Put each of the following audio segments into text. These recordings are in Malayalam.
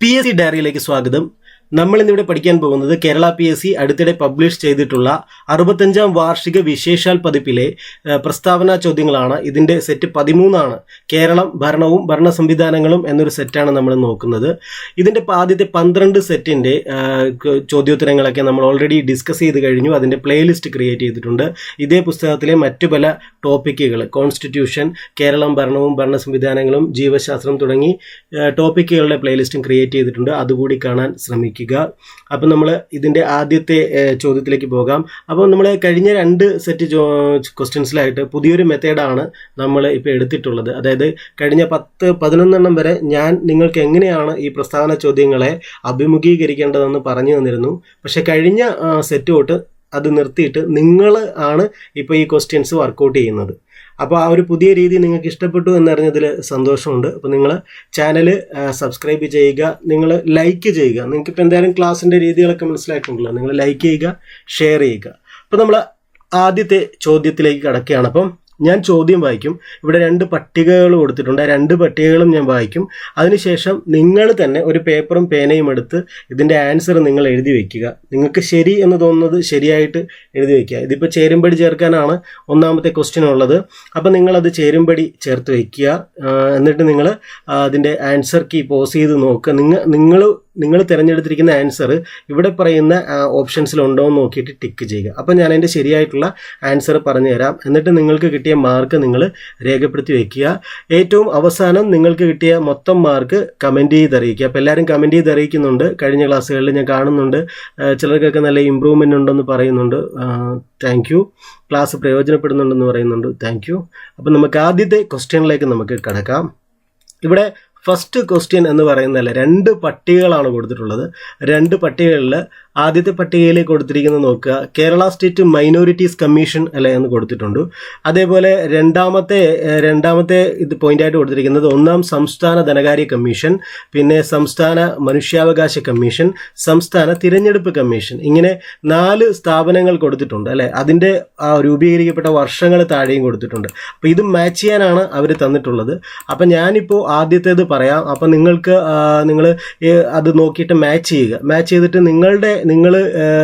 പി എസ് സി ഡയറിയിലേക്ക് സ്വാഗതം. നമ്മൾ ഇന്നിവിടെ പഠിക്കാൻ പോകുന്നത് കേരള പി എസ് സി അടുത്തിടെ പബ്ലിഷ് ചെയ്തിട്ടുള്ള അറുപത്തഞ്ചാം വാർഷിക വിശേഷാൽ പതിപ്പിലെ പ്രസ്താവനാ ചോദ്യങ്ങളാണ്. ഇതിന്റെ സെറ്റ് പതിമൂന്നാണ്. കേരളം ഭരണവും ഭരണ സംവിധാനങ്ങളും എന്നൊരു സെറ്റാണ് നമ്മൾ നോക്കുന്നത്. ഇതിന്റെ ആദ്യത്തെ പന്ത്രണ്ട് സെറ്റിന്റെ ചോദ്യോത്തരങ്ങളൊക്കെ നമ്മൾ ഓൾറെഡി ഡിസ്കസ് ചെയ്ത് കഴിഞ്ഞു. അതിന്റെ പ്ലേലിസ്റ്റ് ക്രിയേറ്റ് ചെയ്തിട്ടുണ്ട്. ഇതേ പുസ്തകത്തിലെ മറ്റു പല ടോപ്പിക്കുകൾ കോൺസ്റ്റിറ്റ്യൂഷൻ കേരളം ഭരണവും ഭരണ സംവിധാനങ്ങളും ജീവശാസ്ത്രം തുടങ്ങി ടോപ്പിക്കുകളുടെ പ്ലേലിസ്റ്റും ക്രിയേറ്റ് ചെയ്തിട്ടുണ്ട്. അതുകൂടി കാണാൻ ശ്രമിക്കുക. അപ്പം നമ്മൾ ഇതിന്റെ ആദ്യത്തെ ചോദ്യത്തിലേക്ക് പോകാം. അപ്പോൾ നമ്മൾ കഴിഞ്ഞ രണ്ട് സെറ്റ് ക്വസ്റ്റ്യൻസിലായിട്ട് പുതിയൊരു മെത്തേഡാണ് നമ്മൾ ഇപ്പോൾ എടുത്തിട്ടുള്ളത്. അതായത് കഴിഞ്ഞ പത്ത് പതിനൊന്നെണ്ണം വരെ ഞാൻ നിങ്ങൾക്ക് എങ്ങനെയാണ് ഈ പ്രസ്താവന ചോദ്യങ്ങളെ അഭിമുഖീകരിക്കേണ്ടതെന്ന് പറഞ്ഞു തന്നിരുന്നു. പക്ഷേ കഴിഞ്ഞ സെറ്റ് തൊട്ട് അത് നിർത്തിയിട്ട് നിങ്ങൾ ആണ് ഇപ്പോൾ ഈ ക്വസ്റ്റ്യൻസ് വർക്കൗട്ട് ചെയ്യുന്നത്. അപ്പോൾ ആ ഒരു പുതിയ രീതി നിങ്ങൾക്ക് ഇഷ്ടപ്പെട്ടു എന്നറിഞ്ഞതിൽ സന്തോഷമുണ്ട്. അപ്പോൾ നിങ്ങൾ ചാനൽ സബ്സ്ക്രൈബ് ചെയ്യുക നിങ്ങൾ ലൈക്ക് ചെയ്യുക. നിങ്ങൾക്ക് ഇപ്പോൾ എന്തായാലും ക്ലാസ്സിന്റെ രീതികളൊക്കെ മനസ്സിലായിട്ടുണ്ടല്ലോ. നിങ്ങൾ ലൈക്ക് ചെയ്യുക ഷെയർ ചെയ്യുക. അപ്പോൾ നമ്മൾ ആദ്യത്തെ ചോദ്യത്തിലേക്ക് കടക്കുകയാണ്. അപ്പം ഞാൻ ചോദ്യം വായിക്കും. ഇവിടെ രണ്ട് പട്ടികകൾ കൊടുത്തിട്ടുണ്ട്. ആ രണ്ട് പട്ടികകളും ഞാൻ വായിക്കും. അതിനുശേഷം നിങ്ങൾ തന്നെ ഒരു പേപ്പറും പേനയും എടുത്ത് ഇതിന്റെ ആൻസർ നിങ്ങൾ എഴുതി വയ്ക്കുക നിങ്ങൾക്ക് ശരി എന്ന് തോന്നുന്നത് ശരിയായിട്ട് എഴുതി വയ്ക്കുക ഇതിപ്പോൾ ചേരുംപടി ചേർക്കാനാണ് ഒന്നാമത്തെ ക്വസ്റ്റ്യൻ ഉള്ളത്. അപ്പോൾ നിങ്ങളത് ചേരുംപടി ചേർത്ത് വയ്ക്കുക എന്നിട്ട് നിങ്ങൾ അതിന്റെ ആൻസർ കീ പോസ് ചെയ്ത് നോക്കുക. നിങ്ങൾ നിങ്ങൾ നിങ്ങൾ തിരഞ്ഞെടുത്തിരിക്കുന്ന ആൻസർ ഇവിടെ പറയുന്ന ഓപ്ഷൻസിലുണ്ടോ എന്ന് നോക്കിയിട്ട് ടിക്ക് ചെയ്യുക. അപ്പോൾ ഞാൻ അതിന്റെ ശരിയായിട്ടുള്ള ആൻസർ പറഞ്ഞു തരാം എന്നിട്ട് നിങ്ങൾക്ക് കിട്ടിയ മാർക്ക് നിങ്ങൾ രേഖപ്പെടുത്തി വയ്ക്കുക ഏറ്റവും അവസാനം നിങ്ങൾക്ക് കിട്ടിയ മൊത്തം മാർക്ക് കമന്റ് ചെയ്ത് അറിയിക്കുക. അപ്പോൾ എല്ലാവരും കമന്റ് ചെയ്ത് അറിയിക്കുന്നുണ്ട്. കഴിഞ്ഞ ക്ലാസ്സുകളിൽ ഞാൻ കാണുന്നുണ്ട്. ചിലർക്കൊക്കെ നല്ല ഇമ്പ്രൂവ്മെന്റ് ഉണ്ടെന്ന് പറയുന്നുണ്ട്. താങ്ക് യു ക്ലാസ് പ്രയോജനപ്പെടുന്നുണ്ടെന്ന് പറയുന്നുണ്ട്. താങ്ക് യു അപ്പം നമുക്ക് ആദ്യത്തെ ക്വസ്റ്റ്യനിലേക്ക് നമുക്ക് കിടക്കാം. ഇവിടെ ഫസ്റ്റ് ക്വസ്റ്റ്യൻ എന്ന് പറയുന്നതല്ല രണ്ട് പട്ടികകളാണ് കൊടുത്തിട്ടുള്ളത്. രണ്ട് പട്ടികകളിൽ ആദ്യത്തെ പട്ടികയിലേക്ക് കൊടുത്തിരിക്കുന്നത് നോക്കുക. കേരള സ്റ്റേറ്റ് മൈനോറിറ്റീസ് കമ്മീഷൻ അല്ലേ എന്ന് കൊടുത്തിട്ടുണ്ട്. അതേപോലെ രണ്ടാമത്തെ രണ്ടാമത്തെ ഇത് പോയിന്റായിട്ട് കൊടുത്തിരിക്കുന്നത് ഒന്നാം സംസ്ഥാന ധനകാര്യ കമ്മീഷൻ പിന്നെ സംസ്ഥാന മനുഷ്യാവകാശ കമ്മീഷൻ സംസ്ഥാന തിരഞ്ഞെടുപ്പ് കമ്മീഷൻ. ഇങ്ങനെ നാല് സ്ഥാപനങ്ങൾ കൊടുത്തിട്ടുണ്ട് അല്ലെ? അതിന്റെ രൂപീകരിക്കപ്പെട്ട വർഷങ്ങൾ താഴെയും കൊടുത്തിട്ടുണ്ട്. അപ്പോൾ ഇത് മാച്ച് ചെയ്യാനാണ് അവർ തന്നിട്ടുള്ളത്. അപ്പം ഞാനിപ്പോൾ ആദ്യത്തേത് പറയാം. അപ്പം നിങ്ങൾക്ക് നിങ്ങൾ അത് നോക്കിയിട്ട് മാച്ച് ചെയ്യുക. മാച്ച് ചെയ്തിട്ട് നിങ്ങളുടെ നിങ്ങൾ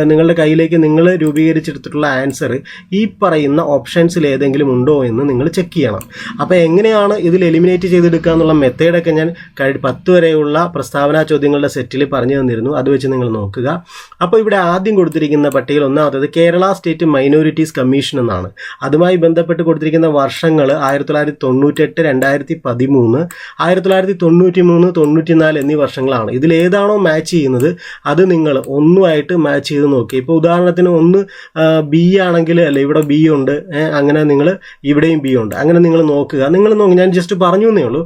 നിങ്ങളുടെ കയ്യിലേക്ക് നിങ്ങൾ രൂപീകരിച്ചെടുത്തിട്ടുള്ള ആൻസർ ഈ പറയുന്ന ഓപ്ഷൻസിൽ ഏതെങ്കിലും ഉണ്ടോ എന്ന് നിങ്ങൾ ചെക്ക് ചെയ്യണം. അപ്പോൾ എങ്ങനെയാണ് ഇതിൽ എലിമിനേറ്റ് ചെയ്തെടുക്കുക എന്നുള്ള മെത്തേഡൊക്കെ ഞാൻ കഴി പത്ത് വരെയുള്ള പ്രസ്താവനാ ചോദ്യങ്ങളുടെ സെറ്റിൽ പറഞ്ഞു തന്നിരുന്നു. അത് വെച്ച് നിങ്ങൾ നോക്കുക. അപ്പോൾ ഇവിടെ ആദ്യം കൊടുത്തിരിക്കുന്ന പട്ടികയിൽ ഒന്നാമത്തത് കേരള സ്റ്റേറ്റ് മൈനോറിറ്റീസ് കമ്മീഷൻ എന്നാണ്. അതുമായി ബന്ധപ്പെട്ട് കൊടുത്തിരിക്കുന്ന വർഷങ്ങൾ ആയിരത്തി തൊള്ളായിരത്തി തൊണ്ണൂറ്റെട്ട് രണ്ടായിരത്തി പതിമൂന്ന് ആയിരത്തി തൊള്ളായിരത്തി തൊണ്ണൂറ്റി മൂന്ന് തൊണ്ണൂറ്റി നാല് എന്നീ വർഷങ്ങളാണ്. ഇതിൽ ഏതാണോ മാച്ച് ചെയ്യുന്നത് അത് നിങ്ങൾ ഒന്നുമായിട്ട് മാച്ച് ചെയ്ത് നോക്കി. ഇപ്പോൾ ഉദാഹരണത്തിന് ഒന്ന് ബി ആണെങ്കിൽ അല്ലെ ഇവിടെ ബി ഉണ്ട് അങ്ങനെ നിങ്ങൾ ഇവിടെയും ബി ഉണ്ട്. അങ്ങനെ നിങ്ങൾ നോക്കുക. നിങ്ങൾ നോക്കുക ഞാൻ ജസ്റ്റ് പറഞ്ഞു എന്നേ ഉള്ളൂ.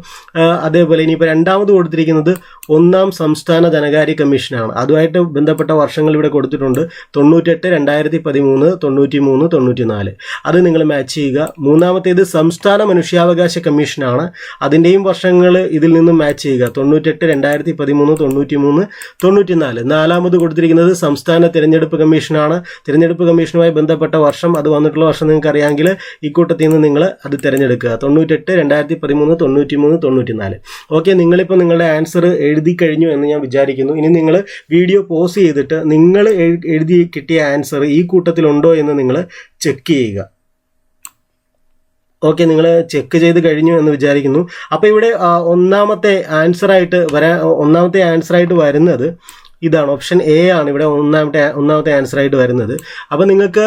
അതേപോലെ ഇനിയിപ്പോൾ രണ്ടാമത് കൊടുത്തിരിക്കുന്നത് ഒന്നാം സംസ്ഥാന ധനകാര്യ കമ്മീഷനാണ്. അതുമായിട്ട് ബന്ധപ്പെട്ട വർഷങ്ങൾ ഇവിടെ കൊടുത്തിട്ടുണ്ട്. തൊണ്ണൂറ്റെട്ട് രണ്ടായിരത്തി പതിമൂന്ന് തൊണ്ണൂറ്റി മൂന്ന് തൊണ്ണൂറ്റി നാല് അത് നിങ്ങൾ മാച്ച് ചെയ്യുക. മൂന്നാമത്തേത് സംസ്ഥാന മനുഷ്യാവകാശ കമ്മീഷനാണ്. അതിന്റെയും വർഷങ്ങൾ ഇതിൽ നിന്നും മാച്ച് ചെയ്യുക. തൊണ്ണൂറ്റെട്ട് രണ്ടായിരത്തി പതിമൂന്ന് തൊണ്ണൂറ്റി മൂന്ന് തൊണ്ണൂറ്റി നാല് നാലാമത് കൊടുത്തിരിക്കുന്നത് സംസ്ഥാന തിരഞ്ഞെടുപ്പ് കമ്മീഷനാണ്. തിരഞ്ഞെടുപ്പ് കമ്മീഷനുമായി ബന്ധപ്പെട്ട വർഷം അത് വന്നിട്ടുള്ള വർഷം നിങ്ങൾക്ക് അറിയാമെങ്കിൽ ഇക്കൂട്ടത്തിൽ കൂട്ടത്തിൽ നിന്ന് നിങ്ങൾ അത് തിരഞ്ഞെടുക്കുക. തൊണ്ണൂറ്റെട്ട് രണ്ടായിരത്തി പതിമൂന്ന് തൊണ്ണൂറ്റി മൂന്ന് തൊണ്ണൂറ്റി നാല് ഓക്കെ നിങ്ങളിപ്പോൾ നിങ്ങളുടെ ആൻസർ എഴുതി കഴിഞ്ഞു എന്ന് ഞാൻ വിചാരിക്കുന്നു. ഇനി നിങ്ങൾ വീഡിയോ പോസ് ചെയ്തിട്ട് നിങ്ങൾ എഴുതി കിട്ടിയ ആൻസർ ഈ കൂട്ടത്തിലുണ്ടോ എന്ന് നിങ്ങൾ ചെക്ക് ചെയ്യുക. ഓക്കെ നിങ്ങൾ ചെക്ക് ചെയ്ത് കഴിഞ്ഞു എന്ന് വിചാരിക്കുന്നു. അപ്പോൾ ഇവിടെ ഒന്നാമത്തെ ആൻസറായിട്ട് വരാ ഒന്നാമത്തെ ആൻസറായിട്ട് വരുന്നത് ഇതാണ് ഓപ്ഷൻ എ ആണ് ഇവിടെ ഒന്നാമത്തെ ഒന്നാമത്തെ ആൻസർ ആയിട്ട് വരുന്നത്. അപ്പോൾ നിങ്ങൾക്ക്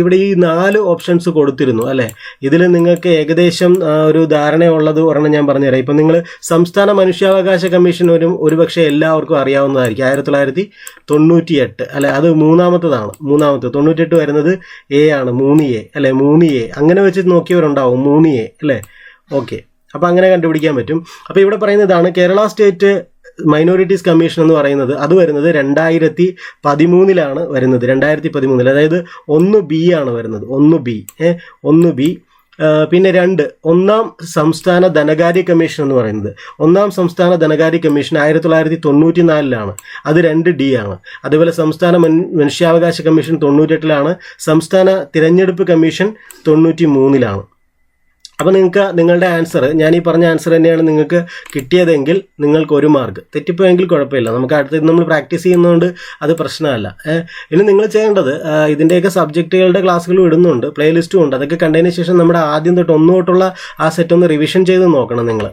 ഇവിടെ ഈ നാല് ഓപ്ഷൻസ് കൊടുത്തിരുന്നു അല്ലേ? ഇതിൽ നിങ്ങൾക്ക് ഏകദേശം ഒരു ധാരണയുള്ളത് ഒരെണ്ണം ഞാൻ പറഞ്ഞുതരാം. ഇപ്പം നിങ്ങൾ സംസ്ഥാന മനുഷ്യാവകാശ കമ്മീഷൻ ഒരു ഒരുപക്ഷെ എല്ലാവർക്കും അറിയാവുന്നതായിരിക്കും. ആയിരത്തി തൊള്ളായിരത്തി തൊണ്ണൂറ്റി എട്ട് അല്ലെ? അത് മൂന്നാമത്തതാണ് മൂന്നാമത്തെ. തൊണ്ണൂറ്റെട്ട് വരുന്നത് എ ആണ് മൂന്ന് എ അല്ലെ? മൂന്ന് എ അങ്ങനെ വെച്ച് നോക്കിയവരുണ്ടാവും മൂന്ന് എ അല്ലേ? ഓക്കെ അപ്പോൾ അങ്ങനെ കണ്ടുപിടിക്കാൻ പറ്റും. അപ്പോൾ ഇവിടെ പറയുന്നതാണ് കേരള സ്റ്റേറ്റ് മൈനോറിറ്റീസ് കമ്മീഷൻ എന്ന് പറയുന്നത് അത് വരുന്നത് രണ്ടായിരത്തി പതിമൂന്നിലാണ് വരുന്നത്. രണ്ടായിരത്തി പതിമൂന്നിൽ അതായത് ഒന്ന് ബി ആണ് വരുന്നത്. ഒന്ന് ബി ഏ ഒന്ന് ബി പിന്നെ രണ്ട് ഒന്നാം സംസ്ഥാന ധനകാര്യ കമ്മീഷൻ എന്ന് പറയുന്നത്. ഒന്നാം സംസ്ഥാന ധനകാര്യ കമ്മീഷൻ ആയിരത്തി തൊള്ളായിരത്തി തൊണ്ണൂറ്റി നാലിലാണ് അത് രണ്ട് ഡി ആണ്. അതുപോലെ സംസ്ഥാന മനുഷ്യാവകാശ കമ്മീഷൻ തൊണ്ണൂറ്റെട്ടിലാണ്. സംസ്ഥാന തിരഞ്ഞെടുപ്പ് കമ്മീഷൻ തൊണ്ണൂറ്റി മൂന്നിലാണ് അപ്പോൾ നിങ്ങൾക്ക് നിങ്ങളുടെ ആൻസർ ഞാൻ ഈ പറഞ്ഞ ആൻസർ തന്നെയാണ് നിങ്ങൾക്ക് കിട്ടിയതെങ്കിൽ നിങ്ങൾക്ക് ഒരു മാർക്ക് തെറ്റിപ്പോയെങ്കിൽ കുഴപ്പമില്ല. നമുക്ക് അടുത്ത് നമ്മൾ പ്രാക്ടീസ് ചെയ്യുന്നതുകൊണ്ട് അത് പ്രശ്നമല്ല. ഇനി നിങ്ങൾ ചെയ്യേണ്ടത് ഇതിന്റെയൊക്കെ സബ്ജക്റ്റുകളുടെ ക്ലാസ്സുകൾ ഇടുന്നുണ്ട് പ്ലേലിസ്റ്റും ഉണ്ട്. അതൊക്കെ കണ്ടതിന് ശേഷം നമ്മുടെ ആദ്യം തൊട്ട് ഒന്നു തൊട്ടുള്ള ആ സെറ്റ് ഒന്ന് റിവിഷൻ ചെയ്ത് നോക്കണം നിങ്ങൾ.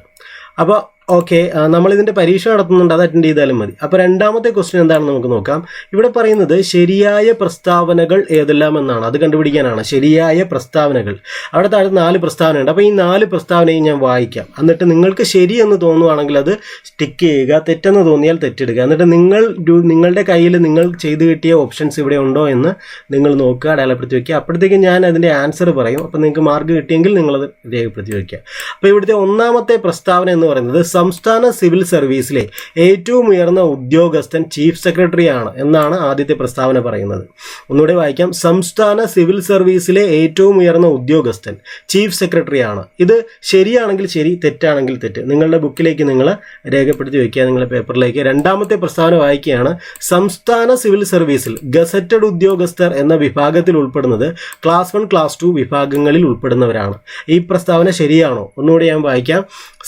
അപ്പോൾ ഓക്കെ നമ്മൾ ഇതിന്റെ പരീക്ഷ നടത്തുന്നുണ്ട് അത് അറ്റൻഡ് ചെയ്താലും മതി. അപ്പോൾ രണ്ടാമത്തെ ക്വസ്റ്റ്യൻ എന്താണെന്ന് നമുക്ക് നോക്കാം. ഇവിടെ പറയുന്നത് ശരിയായ പ്രസ്താവനകൾ ഏതെല്ലാം എന്നാണ് അത് കണ്ടുപിടിക്കാനാണ്. ശരിയായ പ്രസ്താവനകൾ. അവിടെ താഴെ നാല് പ്രസ്താവനയുണ്ട്. അപ്പോൾ ഈ നാല് പ്രസ്താവനയും ഞാൻ വായിക്കാം. എന്നിട്ട് നിങ്ങൾക്ക് ശരിയെന്ന് തോന്നുവാണെങ്കിൽ അത് ടിക്ക് ചെയ്യുക തെറ്റെന്ന് തോന്നിയാൽ തെറ്റെടുക്കുക എന്നിട്ട് നിങ്ങൾ നിങ്ങളുടെ കയ്യിൽ നിങ്ങൾ ചെയ്ത് കിട്ടിയ ഓപ്ഷൻസ് ഇവിടെ ഉണ്ടോ എന്ന് നിങ്ങൾ നോക്കുക അടയാളപ്പെടുത്തി വയ്ക്കുക അപ്പോഴത്തേക്കും ഞാൻ അതിന്റെ ആൻസർ പറയും. അപ്പോൾ നിങ്ങൾക്ക് മാർക്ക് കിട്ടിയെങ്കിൽ നിങ്ങളത് രേഖപ്പെടുത്തി വയ്ക്കുക അപ്പോൾ ഇവിടുത്തെ ഒന്നാമത്തെ പ്രസ്താവന എന്ന് പറയുന്നത് സംസ്ഥാന സിവിൽ സർവീസിലെ ഏറ്റവും ഉയർന്ന ഉദ്യോഗസ്ഥൻ ചീഫ് സെക്രട്ടറിയാണ് എന്നാണ് ആദ്യത്തെ പ്രസ്താവന പറയുന്നത്. ഒന്നുകൂടെ വായിക്കാം. സംസ്ഥാന സിവിൽ സർവീസിലെ ഏറ്റവും ഉയർന്ന ഉദ്യോഗസ്ഥൻ ചീഫ് സെക്രട്ടറിയാണ്. ഇത് ശരിയാണെങ്കിൽ ശരി തെറ്റാണെങ്കിൽ തെറ്റ്. നിങ്ങളുടെ ബുക്കിലേക്ക് നിങ്ങൾ രേഖപ്പെടുത്തി വയ്ക്കുക. നിങ്ങളുടെ പേപ്പറിലേക്ക് രണ്ടാമത്തെ പ്രസ്താവന വായിക്കുകയാണ്. സംസ്ഥാന സിവിൽ സർവീസിൽ ഗസറ്റഡ് ഉദ്യോഗസ്ഥർ എന്ന വിഭാഗത്തിൽ ഉൾപ്പെടുന്നത് ക്ലാസ് വൺ ക്ലാസ് ടു വിഭാഗങ്ങളിൽ ഉൾപ്പെടുന്നവരാണ്. ഈ പ്രസ്താവന ശരിയാണോ? ഒന്നുകൂടി ഞാൻ വായിക്കാം.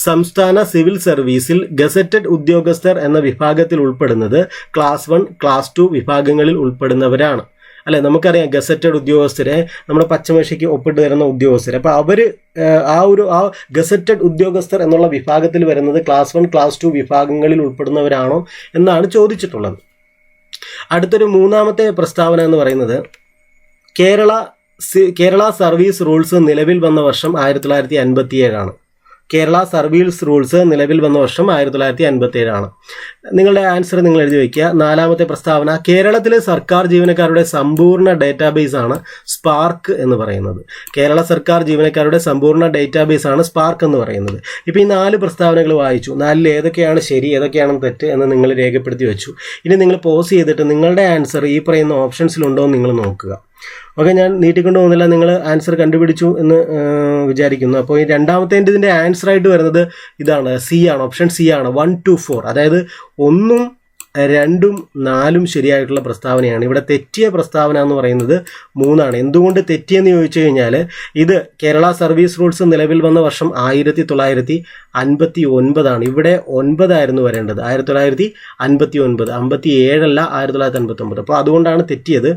സംസ്ഥാന സിവിൽ സർവീസിൽ ഗസറ്റഡ് ഉദ്യോഗസ്ഥർ എന്ന വിഭാഗത്തിൽ ഉൾപ്പെടുന്നത് ക്ലാസ് വൺ ക്ലാസ് ടു വിഭാഗങ്ങളിൽ ഉൾപ്പെടുന്നവരാണ്. അല്ലെ? നമുക്കറിയാം ഗസറ്റഡ് ഉദ്യോഗസ്ഥരെ നമ്മുടെ പച്ചമേശയ്ക്ക് ഒപ്പിട്ട് തരുന്ന ഉദ്യോഗസ്ഥർ അപ്പോൾ അവർ ആ ഒരു ആ ഗസറ്റഡ് ഉദ്യോഗസ്ഥർ എന്നുള്ള വിഭാഗത്തിൽ വരുന്നത് ക്ലാസ് വൺ ക്ലാസ് ടു വിഭാഗങ്ങളിൽ ഉൾപ്പെടുന്നവരാണോ എന്നാണ് ചോദിച്ചിട്ടുള്ളത്. അടുത്തൊരു മൂന്നാമത്തെ പ്രസ്താവന എന്ന് പറയുന്നത് കേരള കേരള സർവീസ് റൂൾസ് നിലവിൽ വന്ന വർഷം ആയിരത്തി തൊള്ളായിരത്തി അൻപത്തി ഏഴാണ് കേരള സർവീസ് റൂൾസ് നിലവിൽ വന്ന വർഷം ആയിരത്തി തൊള്ളായിരത്തി അൻപത്തി ഏഴാണ് നിങ്ങളുടെ ആൻസർ നിങ്ങൾ എഴുതി വയ്ക്കുക. നാലാമത്തെ പ്രസ്താവന കേരളത്തിലെ സർക്കാർ ജീവനക്കാരുടെ സമ്പൂർണ ഡേറ്റാബേസ് ആണ് സ്പാർക്ക് എന്ന് പറയുന്നത്. കേരള സർക്കാർ ജീവനക്കാരുടെ സമ്പൂർണ ഡേറ്റാബേസ് ആണ് സ്പാർക്ക് എന്ന് പറയുന്നത്. ഇപ്പോൾ ഈ നാല് പ്രസ്താവനകൾ വായിച്ചു. നാലിൽ ഏതൊക്കെയാണ് ശരി ഏതൊക്കെയാണ് തെറ്റ് എന്ന് നിങ്ങൾ രേഖപ്പെടുത്തി വെച്ചു. ഇനി നിങ്ങൾ പോസ് ചെയ്തിട്ട് നിങ്ങളുടെ ആൻസർ ഈ പറയുന്ന ഓപ്ഷൻസിലുണ്ടോ എന്ന് നിങ്ങൾ നോക്കുക. ഓക്കെ ഞാൻ നീട്ടിക്കൊണ്ട് പോകുന്നില്ല. നിങ്ങൾ ആൻസർ കണ്ടുപിടിച്ചു എന്ന് വിചാരിക്കുന്നു. അപ്പോൾ ഈ രണ്ടാമത്തെ ഇതിന്റെ ആൻസർ ആയിട്ട് വരുന്നത് ഇതാണ്. സി ആണ്. ഓപ്ഷൻ സി ആണ്. വൺ ടു ഫോർ അതായത് ഒന്നും രണ്ടും നാലും ശരിയായിട്ടുള്ള പ്രസ്താവനയാണ്. ഇവിടെ തെറ്റിയ പ്രസ്താവന എന്ന് പറയുന്നത് മൂന്നാണ്. എന്തുകൊണ്ട് തെറ്റിയെന്ന് ചോദിച്ചു കഴിഞ്ഞാൽ ഇത് കേരള സർവീസ് റൂൾസ് നിലവിൽ വന്ന വർഷം ആയിരത്തി തൊള്ളായിരത്തി അൻപത്തി ഒൻപതാണ് ഇവിടെ ഒൻപതായിരുന്നു വരേണ്ടത്. ആയിരത്തി തൊള്ളായിരത്തി അൻപത്തി ഒൻപത് അമ്പത്തി ഏഴല്ല ആയിരത്തി തൊള്ളായിരത്തി അൻപത്തി ഒമ്പത് അപ്പോൾ അതുകൊണ്ടാണ് തെറ്റിയത്.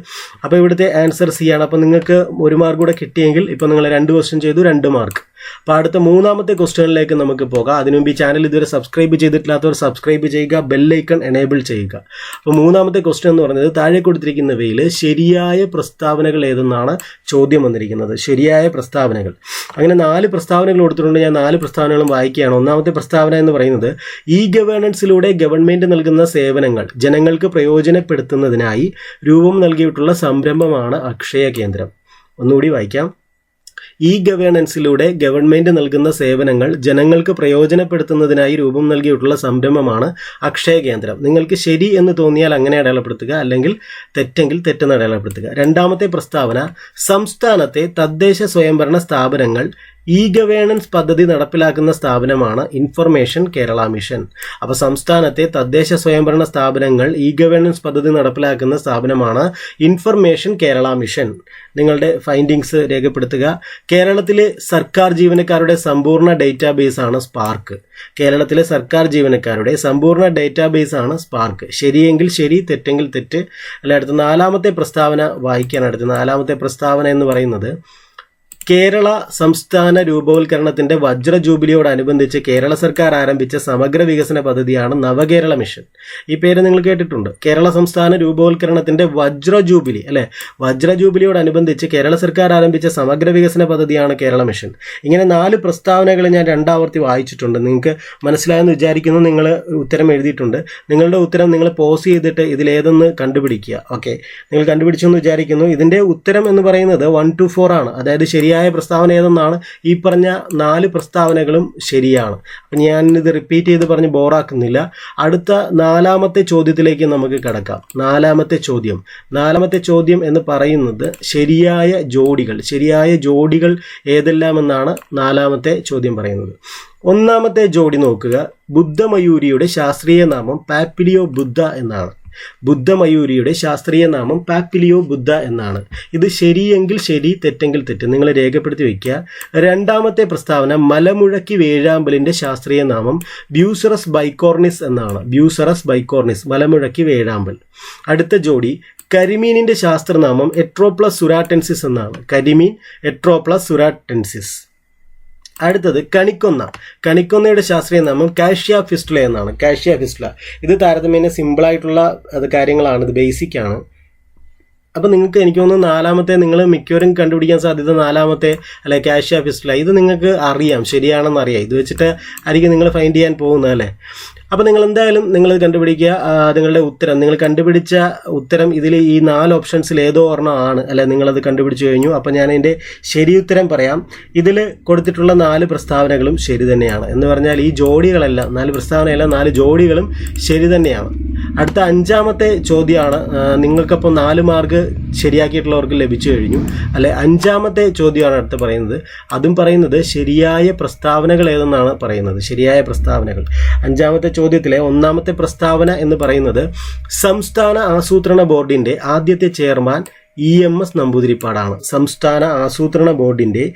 അപ്പോൾ ഇവിടുത്തെ ആൻസർ സി ആണ്. അപ്പോൾ നിങ്ങൾക്ക് ഒരു മാർക്ക് കൂടെ കിട്ടിയെങ്കിൽ ഇപ്പോൾ നിങ്ങൾ രണ്ട് ക്വസ്റ്റ്യൻ ചെയ്തു രണ്ട് മാർക്ക് അപ്പോൾ അടുത്ത മൂന്നാമത്തെ ക്വസ്റ്റ്യനിലേക്ക് നമുക്ക് പോകാം. അതിനു മുമ്പ് ഈ ചാനൽ ഇതുവരെ സബ്സ്ക്രൈബ് ചെയ്തിട്ടില്ലാത്തവർ സബ്സ്ക്രൈബ് ചെയ്യുക ബെല്ലൈക്കൺ എനേബിൾ ചെയ്യുക. അപ്പോൾ മൂന്നാമത്തെ ക്വസ്റ്റ്യൻ എന്ന് പറയുന്നത് താഴെ കൊടുത്തിരിക്കുന്നവയിൽ ശരിയായ പ്രസ്താവനകൾ ഏതെന്നാണ് ചോദ്യം വന്നിരിക്കുന്നത്. ശരിയായ പ്രസ്താവനകൾ. അങ്ങനെ നാല് പ്രസ്താവനകൾ കൊടുത്തിട്ടുണ്ട്. ഞാൻ നാല് പ്രസ്താവനകളും വായിക്കുകയാണ്. ഒന്നാമത്തെ പ്രസ്താവന എന്ന് പറയുന്നത് ഇ ഗവേണൻസിലൂടെ ഗവൺമെന്റ് നൽകുന്ന സേവനങ്ങൾ ജനങ്ങൾക്ക് പ്രയോജനപ്പെടുത്തുന്നതിനായി രൂപം നൽകിയിട്ടുള്ള സംരംഭമാണ് അക്ഷയ കേന്ദ്രം. ഒന്നുകൂടി വായിക്കാം. ഇ ഗവേണൻസിലൂടെ ഗവൺമെന്റ് നൽകുന്ന സേവനങ്ങൾ ജനങ്ങൾക്ക് പ്രയോജനപ്പെടുത്തുന്നതിനായി രൂപം നൽകിയിട്ടുള്ള സംരംഭമാണ് അക്ഷയ കേന്ദ്രം. നിങ്ങൾക്ക് ശരി എന്ന് തോന്നിയാൽ അങ്ങനെ അടയാളപ്പെടുത്തുക അല്ലെങ്കിൽ തെറ്റെങ്കിൽ തെറ്റെന്ന് അടയാളപ്പെടുത്തുക. രണ്ടാമത്തെ പ്രസ്താവന സംസ്ഥാനത്തെ തദ്ദേശ സ്വയംഭരണ സ്ഥാപനങ്ങൾ ഇ ഗവേണൻസ് പദ്ധതി നടപ്പിലാക്കുന്ന സ്ഥാപനമാണ് ഇൻഫർമേഷൻ കേരള മിഷൻ. അപ്പോൾ സംസ്ഥാനത്തെ തദ്ദേശ സ്വയംഭരണ സ്ഥാപനങ്ങൾ ഇ ഗവേണൻസ് പദ്ധതി നടപ്പിലാക്കുന്ന സ്ഥാപനമാണ് ഇൻഫർമേഷൻ കേരള മിഷൻ. നിങ്ങളുടെ ഫൈൻഡിങ്സ് രേഖപ്പെടുത്തുക. കേരളത്തിലെ സർക്കാർ ജീവനക്കാരുടെ സമ്പൂർണ ഡേറ്റാബേസ് ആണ് സ്പാർക്ക്. കേരളത്തിലെ സർക്കാർ ജീവനക്കാരുടെ സമ്പൂർണ ഡേറ്റാബേസ് ആണ് സ്പാർക്ക്. ശരിയെങ്കിൽ ശരി തെറ്റെങ്കിൽ തെറ്റ്. അല്ല അടുത്ത നാലാമത്തെ പ്രസ്താവന വായിക്കാൻ നാലാമത്തെ പ്രസ്താവന എന്ന് പറയുന്നത് കേരള സംസ്ഥാന രൂപവൽക്കരണത്തിന്റെ വജ്ര ജൂബിലിയോടനുബന്ധിച്ച് കേരള സർക്കാർ ആരംഭിച്ച സമഗ്ര വികസന പദ്ധതിയാണ് നവകേരള മിഷൻ. ഈ പേര് നിങ്ങൾ കേട്ടിട്ടുണ്ട്. കേരള സംസ്ഥാന രൂപവൽക്കരണത്തിന്റെ വജ്ര ജൂബിലി അല്ലെ? വജ്ര ജൂബിലിയോടനുബന്ധിച്ച് കേരള സർക്കാർ ആരംഭിച്ച സമഗ്ര വികസന പദ്ധതിയാണ് കേരള മിഷൻ. ഇങ്ങനെ നാല് പ്രസ്താവനകൾ ഞാൻ രണ്ടാവർത്തി വായിച്ചിട്ടുണ്ട്. നിങ്ങൾക്ക് മനസ്സിലായെന്ന് വിചാരിക്കുന്നു നിങ്ങൾ ഉത്തരം എഴുതിയിട്ടുണ്ട്. നിങ്ങളുടെ ഉത്തരം നിങ്ങൾ പോസ് ചെയ്തിട്ട് ഇതിലേതെന്ന് കണ്ടുപിടിക്കുക. ഓക്കെ? നിങ്ങൾ കണ്ടുപിടിച്ചു എന്ന് വിചാരിക്കുന്നു. ഇതിന്റെ ഉത്തരം എന്ന് പറയുന്നത് വൺ ടു ഫോർ ആണ്. അതായത് ശരിയായ പ്രസ്താവന ഏതെന്നാണ് ഈ പറഞ്ഞ നാല് പ്രസ്താവനകളും ശരിയാണ്. അപ്പം ഞാനിത് റിപ്പീറ്റ് ചെയ്ത് പറഞ്ഞ് ബോറാക്കുന്നില്ല അടുത്ത നാലാമത്തെ ചോദ്യത്തിലേക്ക് നമുക്ക് കിടക്കാം. നാലാമത്തെ ചോദ്യം. നാലാമത്തെ ചോദ്യം എന്ന് പറയുന്നത് ശരിയായ ജോഡികൾ ശരിയായ ജോഡികൾ ഏതെല്ലാം എന്നാണ് നാലാമത്തെ ചോദ്യം പറയുന്നത്. ഒന്നാമത്തെ ജോഡി നോക്കുക. ബുദ്ധമയൂരിയുടെ ശാസ്ത്രീയ നാമം പാപ്പിലിയോ ബുദ്ധ എന്നാണ്. ബുദ്ധമയൂരിയുടെ ശാസ്ത്രീയ നാമം പാപ്പിലിയോ ബുദ്ധ എന്നാണ്. ഇത് ശരിയെങ്കിൽ ശരി തെറ്റെങ്കിൽ തെറ്റ്. നിങ്ങൾ രേഖപ്പെടുത്തി വയ്ക്കുക. രണ്ടാമത്തെ പ്രസ്താവന മലമുഴക്കി വേഴാമ്പലിന്റെ ശാസ്ത്രീയ നാമം ബ്യൂസറസ് ബൈക്കോർണിസ് എന്നാണ്. ബ്യൂസറസ് ബൈക്കോർണിസ് മലമുഴക്കി വേഴാമ്പൽ. അടുത്ത ജോഡി കരിമീനിന്റെ ശാസ്ത്രനാമം എട്രോപ്ലസ് സുരാറ്റൻസിസ് എന്നാണ്. കരിമീൻ എട്രോപ്ലസ് സുരാറ്റൻസിസ്. അടുത്തത് കണിക്കൊന്ന. കണിക്കൊന്നയുടെ ശാസ്ത്രീയ നാമം കാഷ്യ ഫിസ്റ്റുല എന്നാണ്. Cassia fistula. ഇത് താരതമ്യേന സിമ്പിളായിട്ടുള്ള അത് കാര്യങ്ങളാണ്. ഇത് ബേസിക് ആണ്. അപ്പം നിങ്ങൾക്ക് എനിക്ക് തോന്നുന്നു നാലാമത്തെ നിങ്ങൾ മിക്കവരും കണ്ടുപിടിക്കാൻ സാധ്യത നാലാമത്തെ അല്ലെ ക്യാഷ് ഫിസ്റ്റുല ഇത് നിങ്ങൾക്ക് അറിയാം ശരിയാണെന്ന് അറിയാം. ഇത് വെച്ചിട്ട് ആയിരിക്കും നിങ്ങൾ ഫൈൻഡ് ചെയ്യാൻ പോകുന്നത് അല്ലേ? അപ്പോൾ നിങ്ങൾ എന്തായാലും നിങ്ങൾ കണ്ടുപിടിക്കുക. നിങ്ങളുടെ ഉത്തരം നിങ്ങൾ കണ്ടുപിടിച്ച ഉത്തരം ഇതിൽ ഈ നാല് ഓപ്ഷൻസിൽ ഏതോ ഒരെണ്ണം ആണ് അല്ലെ നിങ്ങളത് കണ്ടുപിടിച്ചു കഴിഞ്ഞു. അപ്പോൾ ഞാൻ അതിന്റെ ശരി ഉത്തരം പറയാം. ഇതിൽ കൊടുത്തിട്ടുള്ള നാല് പ്രസ്താവനകളും ശരി തന്നെയാണ്. എന്ന് പറഞ്ഞാൽ ഈ ജോഡികളെല്ലാം നാല് പ്രസ്താവനയല്ല നാല് ജോഡികളും ശരി തന്നെയാണ്. അടുത്ത അഞ്ചാമത്തെ ചോദ്യമാണ് നിങ്ങൾക്കപ്പോൾ നാല് മാർക്ക് ശരിയാക്കിയിട്ടുള്ളവർക്ക് ലഭിച്ചു കഴിഞ്ഞു. അല്ലെ അഞ്ചാമത്തെ ചോദ്യമാണ് അടുത്ത് പറയുന്നത്. അതും പറയുന്നത് ശരിയായ പ്രസ്താവനകൾ ഏതെന്നാണ് പറയുന്നത്? ശരിയായ പ്രസ്താവനകൾ. അഞ്ചാമത്തെ ചോദ്യത്തിലെ ഒന്നാമത്തെ പ്രസ്താവന എന്ന് പറയുന്നത് സംസ്ഥാന ആസൂത്രണ ബോർഡിന്റെ ആദ്യത്തെ ചെയർമാൻ ഇ എം എസ് നമ്പൂതിരിപ്പാടാണ്. സംസ്ഥാന ആസൂത്രണ ബോർഡിന്റെ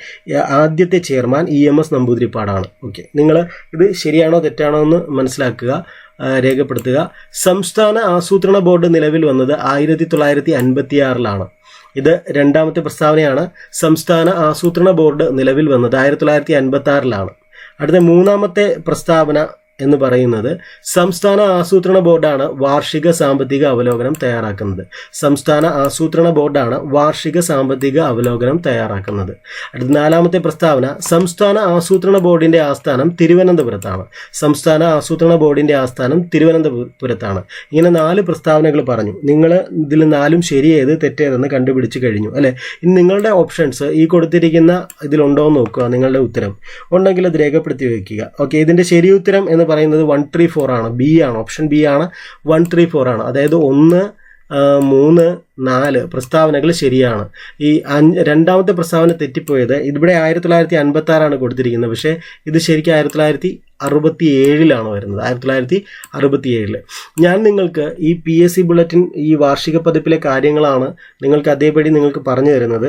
ആദ്യത്തെ ചെയർമാൻ ഇ എം എസ് നമ്പൂതിരിപ്പാടാണ്. ഓക്കെ നിങ്ങൾ ഇത് ശരിയാണോ തെറ്റാണോ എന്ന് മനസ്സിലാക്കുക. രേഖപ്പെടുത്തുക. സംസ്ഥാന ആസൂത്രണ ബോർഡ് നിലവിൽ വന്നത് ആയിരത്തി തൊള്ളായിരത്തി അൻപത്തി ആറിലാണ് ഇത് രണ്ടാമത്തെ പ്രസ്താവനയാണ്. സംസ്ഥാന ആസൂത്രണ ബോർഡ് നിലവിൽ വന്നത് ആയിരത്തി തൊള്ളായിരത്തി അൻപത്തി ആറിലാണ് അടുത്ത മൂന്നാമത്തെ പ്രസ്താവന എന്ന് പറയുന്നത് സംസ്ഥാന ആസൂത്രണ ബോർഡാണ് വാർഷിക സാമ്പത്തിക അവലോകനം തയ്യാറാക്കുന്നത്. സംസ്ഥാന ആസൂത്രണ ബോർഡാണ് വാർഷിക സാമ്പത്തിക അവലോകനം തയ്യാറാക്കുന്നത്. അടുത്ത നാലാമത്തെ പ്രസ്താവന സംസ്ഥാന ആസൂത്രണ ബോർഡിന്റെ ആസ്ഥാനം തിരുവനന്തപുരത്താണ്. സംസ്ഥാന ആസൂത്രണ ബോർഡിന്റെ ആസ്ഥാനം തിരുവനന്തപുരത്താണ്. ഇങ്ങനെ നാല് പ്രസ്താവനകൾ പറഞ്ഞു. നിങ്ങൾ ഇതിൽ നാലും ശരിയേത് തെറ്റേതെന്ന് കണ്ടുപിടിച്ച് കഴിഞ്ഞു അല്ലെ? ഇനി നിങ്ങളുടെ ഓപ്ഷൻസ് ഈ കൊടുത്തിരിക്കുന്ന ഇതിലുണ്ടോ എന്ന് നോക്കുക നിങ്ങളുടെ ഉത്തരം. ഉണ്ടെങ്കിൽ അത് രേഖപ്പെടുത്തി വയ്ക്കുക ഓക്കെ ഇതിന്റെ ശരി ഉത്തരം എന്ന് പറയുന്നത് വൺ ത്രീ ഫോർ ആണ്. ബി ആണ്. ഓപ്ഷൻ ബി ആണ്. വൺ ത്രീ ഫോർ ആണ്. അതായത് ഒന്ന് മൂന്ന് നാല് പ്രസ്താവനകൾ ശരിയാണ്. ഈ അഞ്ച് രണ്ടാമത്തെ പ്രസ്താവന തെറ്റിപ്പോയത് ഇവിടെ ആയിരത്തി തൊള്ളായിരത്തി അൻപത്തി ആറാണ് കൊടുത്തിരിക്കുന്നത്. പക്ഷേ ഇത് ശരിക്കും ആയിരത്തി തൊള്ളായിരത്തി അറുപത്തി ഏഴിലാണ് വരുന്നത്. ആയിരത്തി തൊള്ളായിരത്തി അറുപത്തി ഏഴിൽ ഞാൻ നിങ്ങൾക്ക് ഈ പി എസ് സി ബുള്ളറ്റിൻ ഈ വാർഷിക പതിപ്പിലെ കാര്യങ്ങളാണ് നിങ്ങൾക്ക് അതേപടി നിങ്ങൾക്ക് പറഞ്ഞു തരുന്നത്.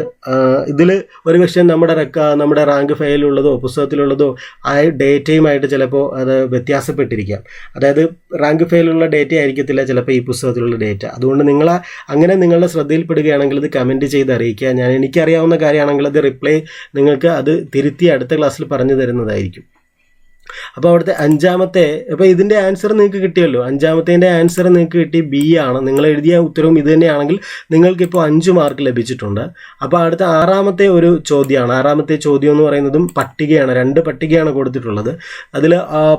ഇതിൽ ഒരു പക്ഷേ നമ്മുടെ റെക്ക നമ്മുടെ റാങ്ക് ഫയലുള്ളതോ പുസ്തകത്തിലുള്ളതോ ആ ഡേറ്റയുമായിട്ട് ചിലപ്പോൾ അത് വ്യത്യാസപ്പെട്ടിരിക്കാം. അതായത് റാങ്ക് ഫയലുള്ള ഡേറ്റ ആയിരിക്കത്തില്ല ചിലപ്പോൾ ഈ പുസ്തകത്തിലുള്ള ഡേറ്റ. അതുകൊണ്ട് നിങ്ങൾ അങ്ങനെ നിങ്ങളുടെ ശ്രദ്ധയിൽപ്പെടുകയാണെങ്കിൽ അത് കമന്റ് ചെയ്ത് അറിയിക്കുക. ഞാൻ എനിക്കറിയാവുന്ന കാര്യമാണെങ്കിൽ അത് റിപ്ലൈ നിങ്ങൾക്ക് അത് തിരുത്തി അടുത്ത ക്ലാസ്സിൽ പറഞ്ഞു തരുന്നതായിരിക്കും. അപ്പോൾ അവിടുത്തെ അഞ്ചാമത്തെ അപ്പോൾ ഇതിന്റെ ആൻസർ നിങ്ങൾക്ക് കിട്ടിയല്ലോ. അഞ്ചാമത്തേന്റെ ആൻസർ നിങ്ങൾക്ക് കിട്ടി ബി ആണ്. നിങ്ങൾ എഴുതിയ ഉത്തരവും ഇത് തന്നെയാണെങ്കിൽ നിങ്ങൾക്കിപ്പോൾ അഞ്ച് മാർക്ക് ലഭിച്ചിട്ടുണ്ട്. അപ്പോൾ അടുത്ത ആറാമത്തെ ഒരു ചോദ്യമാണ്. ആറാമത്തെ ചോദ്യം എന്ന് പറയുന്നതും പട്ടികയാണ്. രണ്ട് പട്ടികയാണ് കൊടുത്തിട്ടുള്ളത്. അതിൽ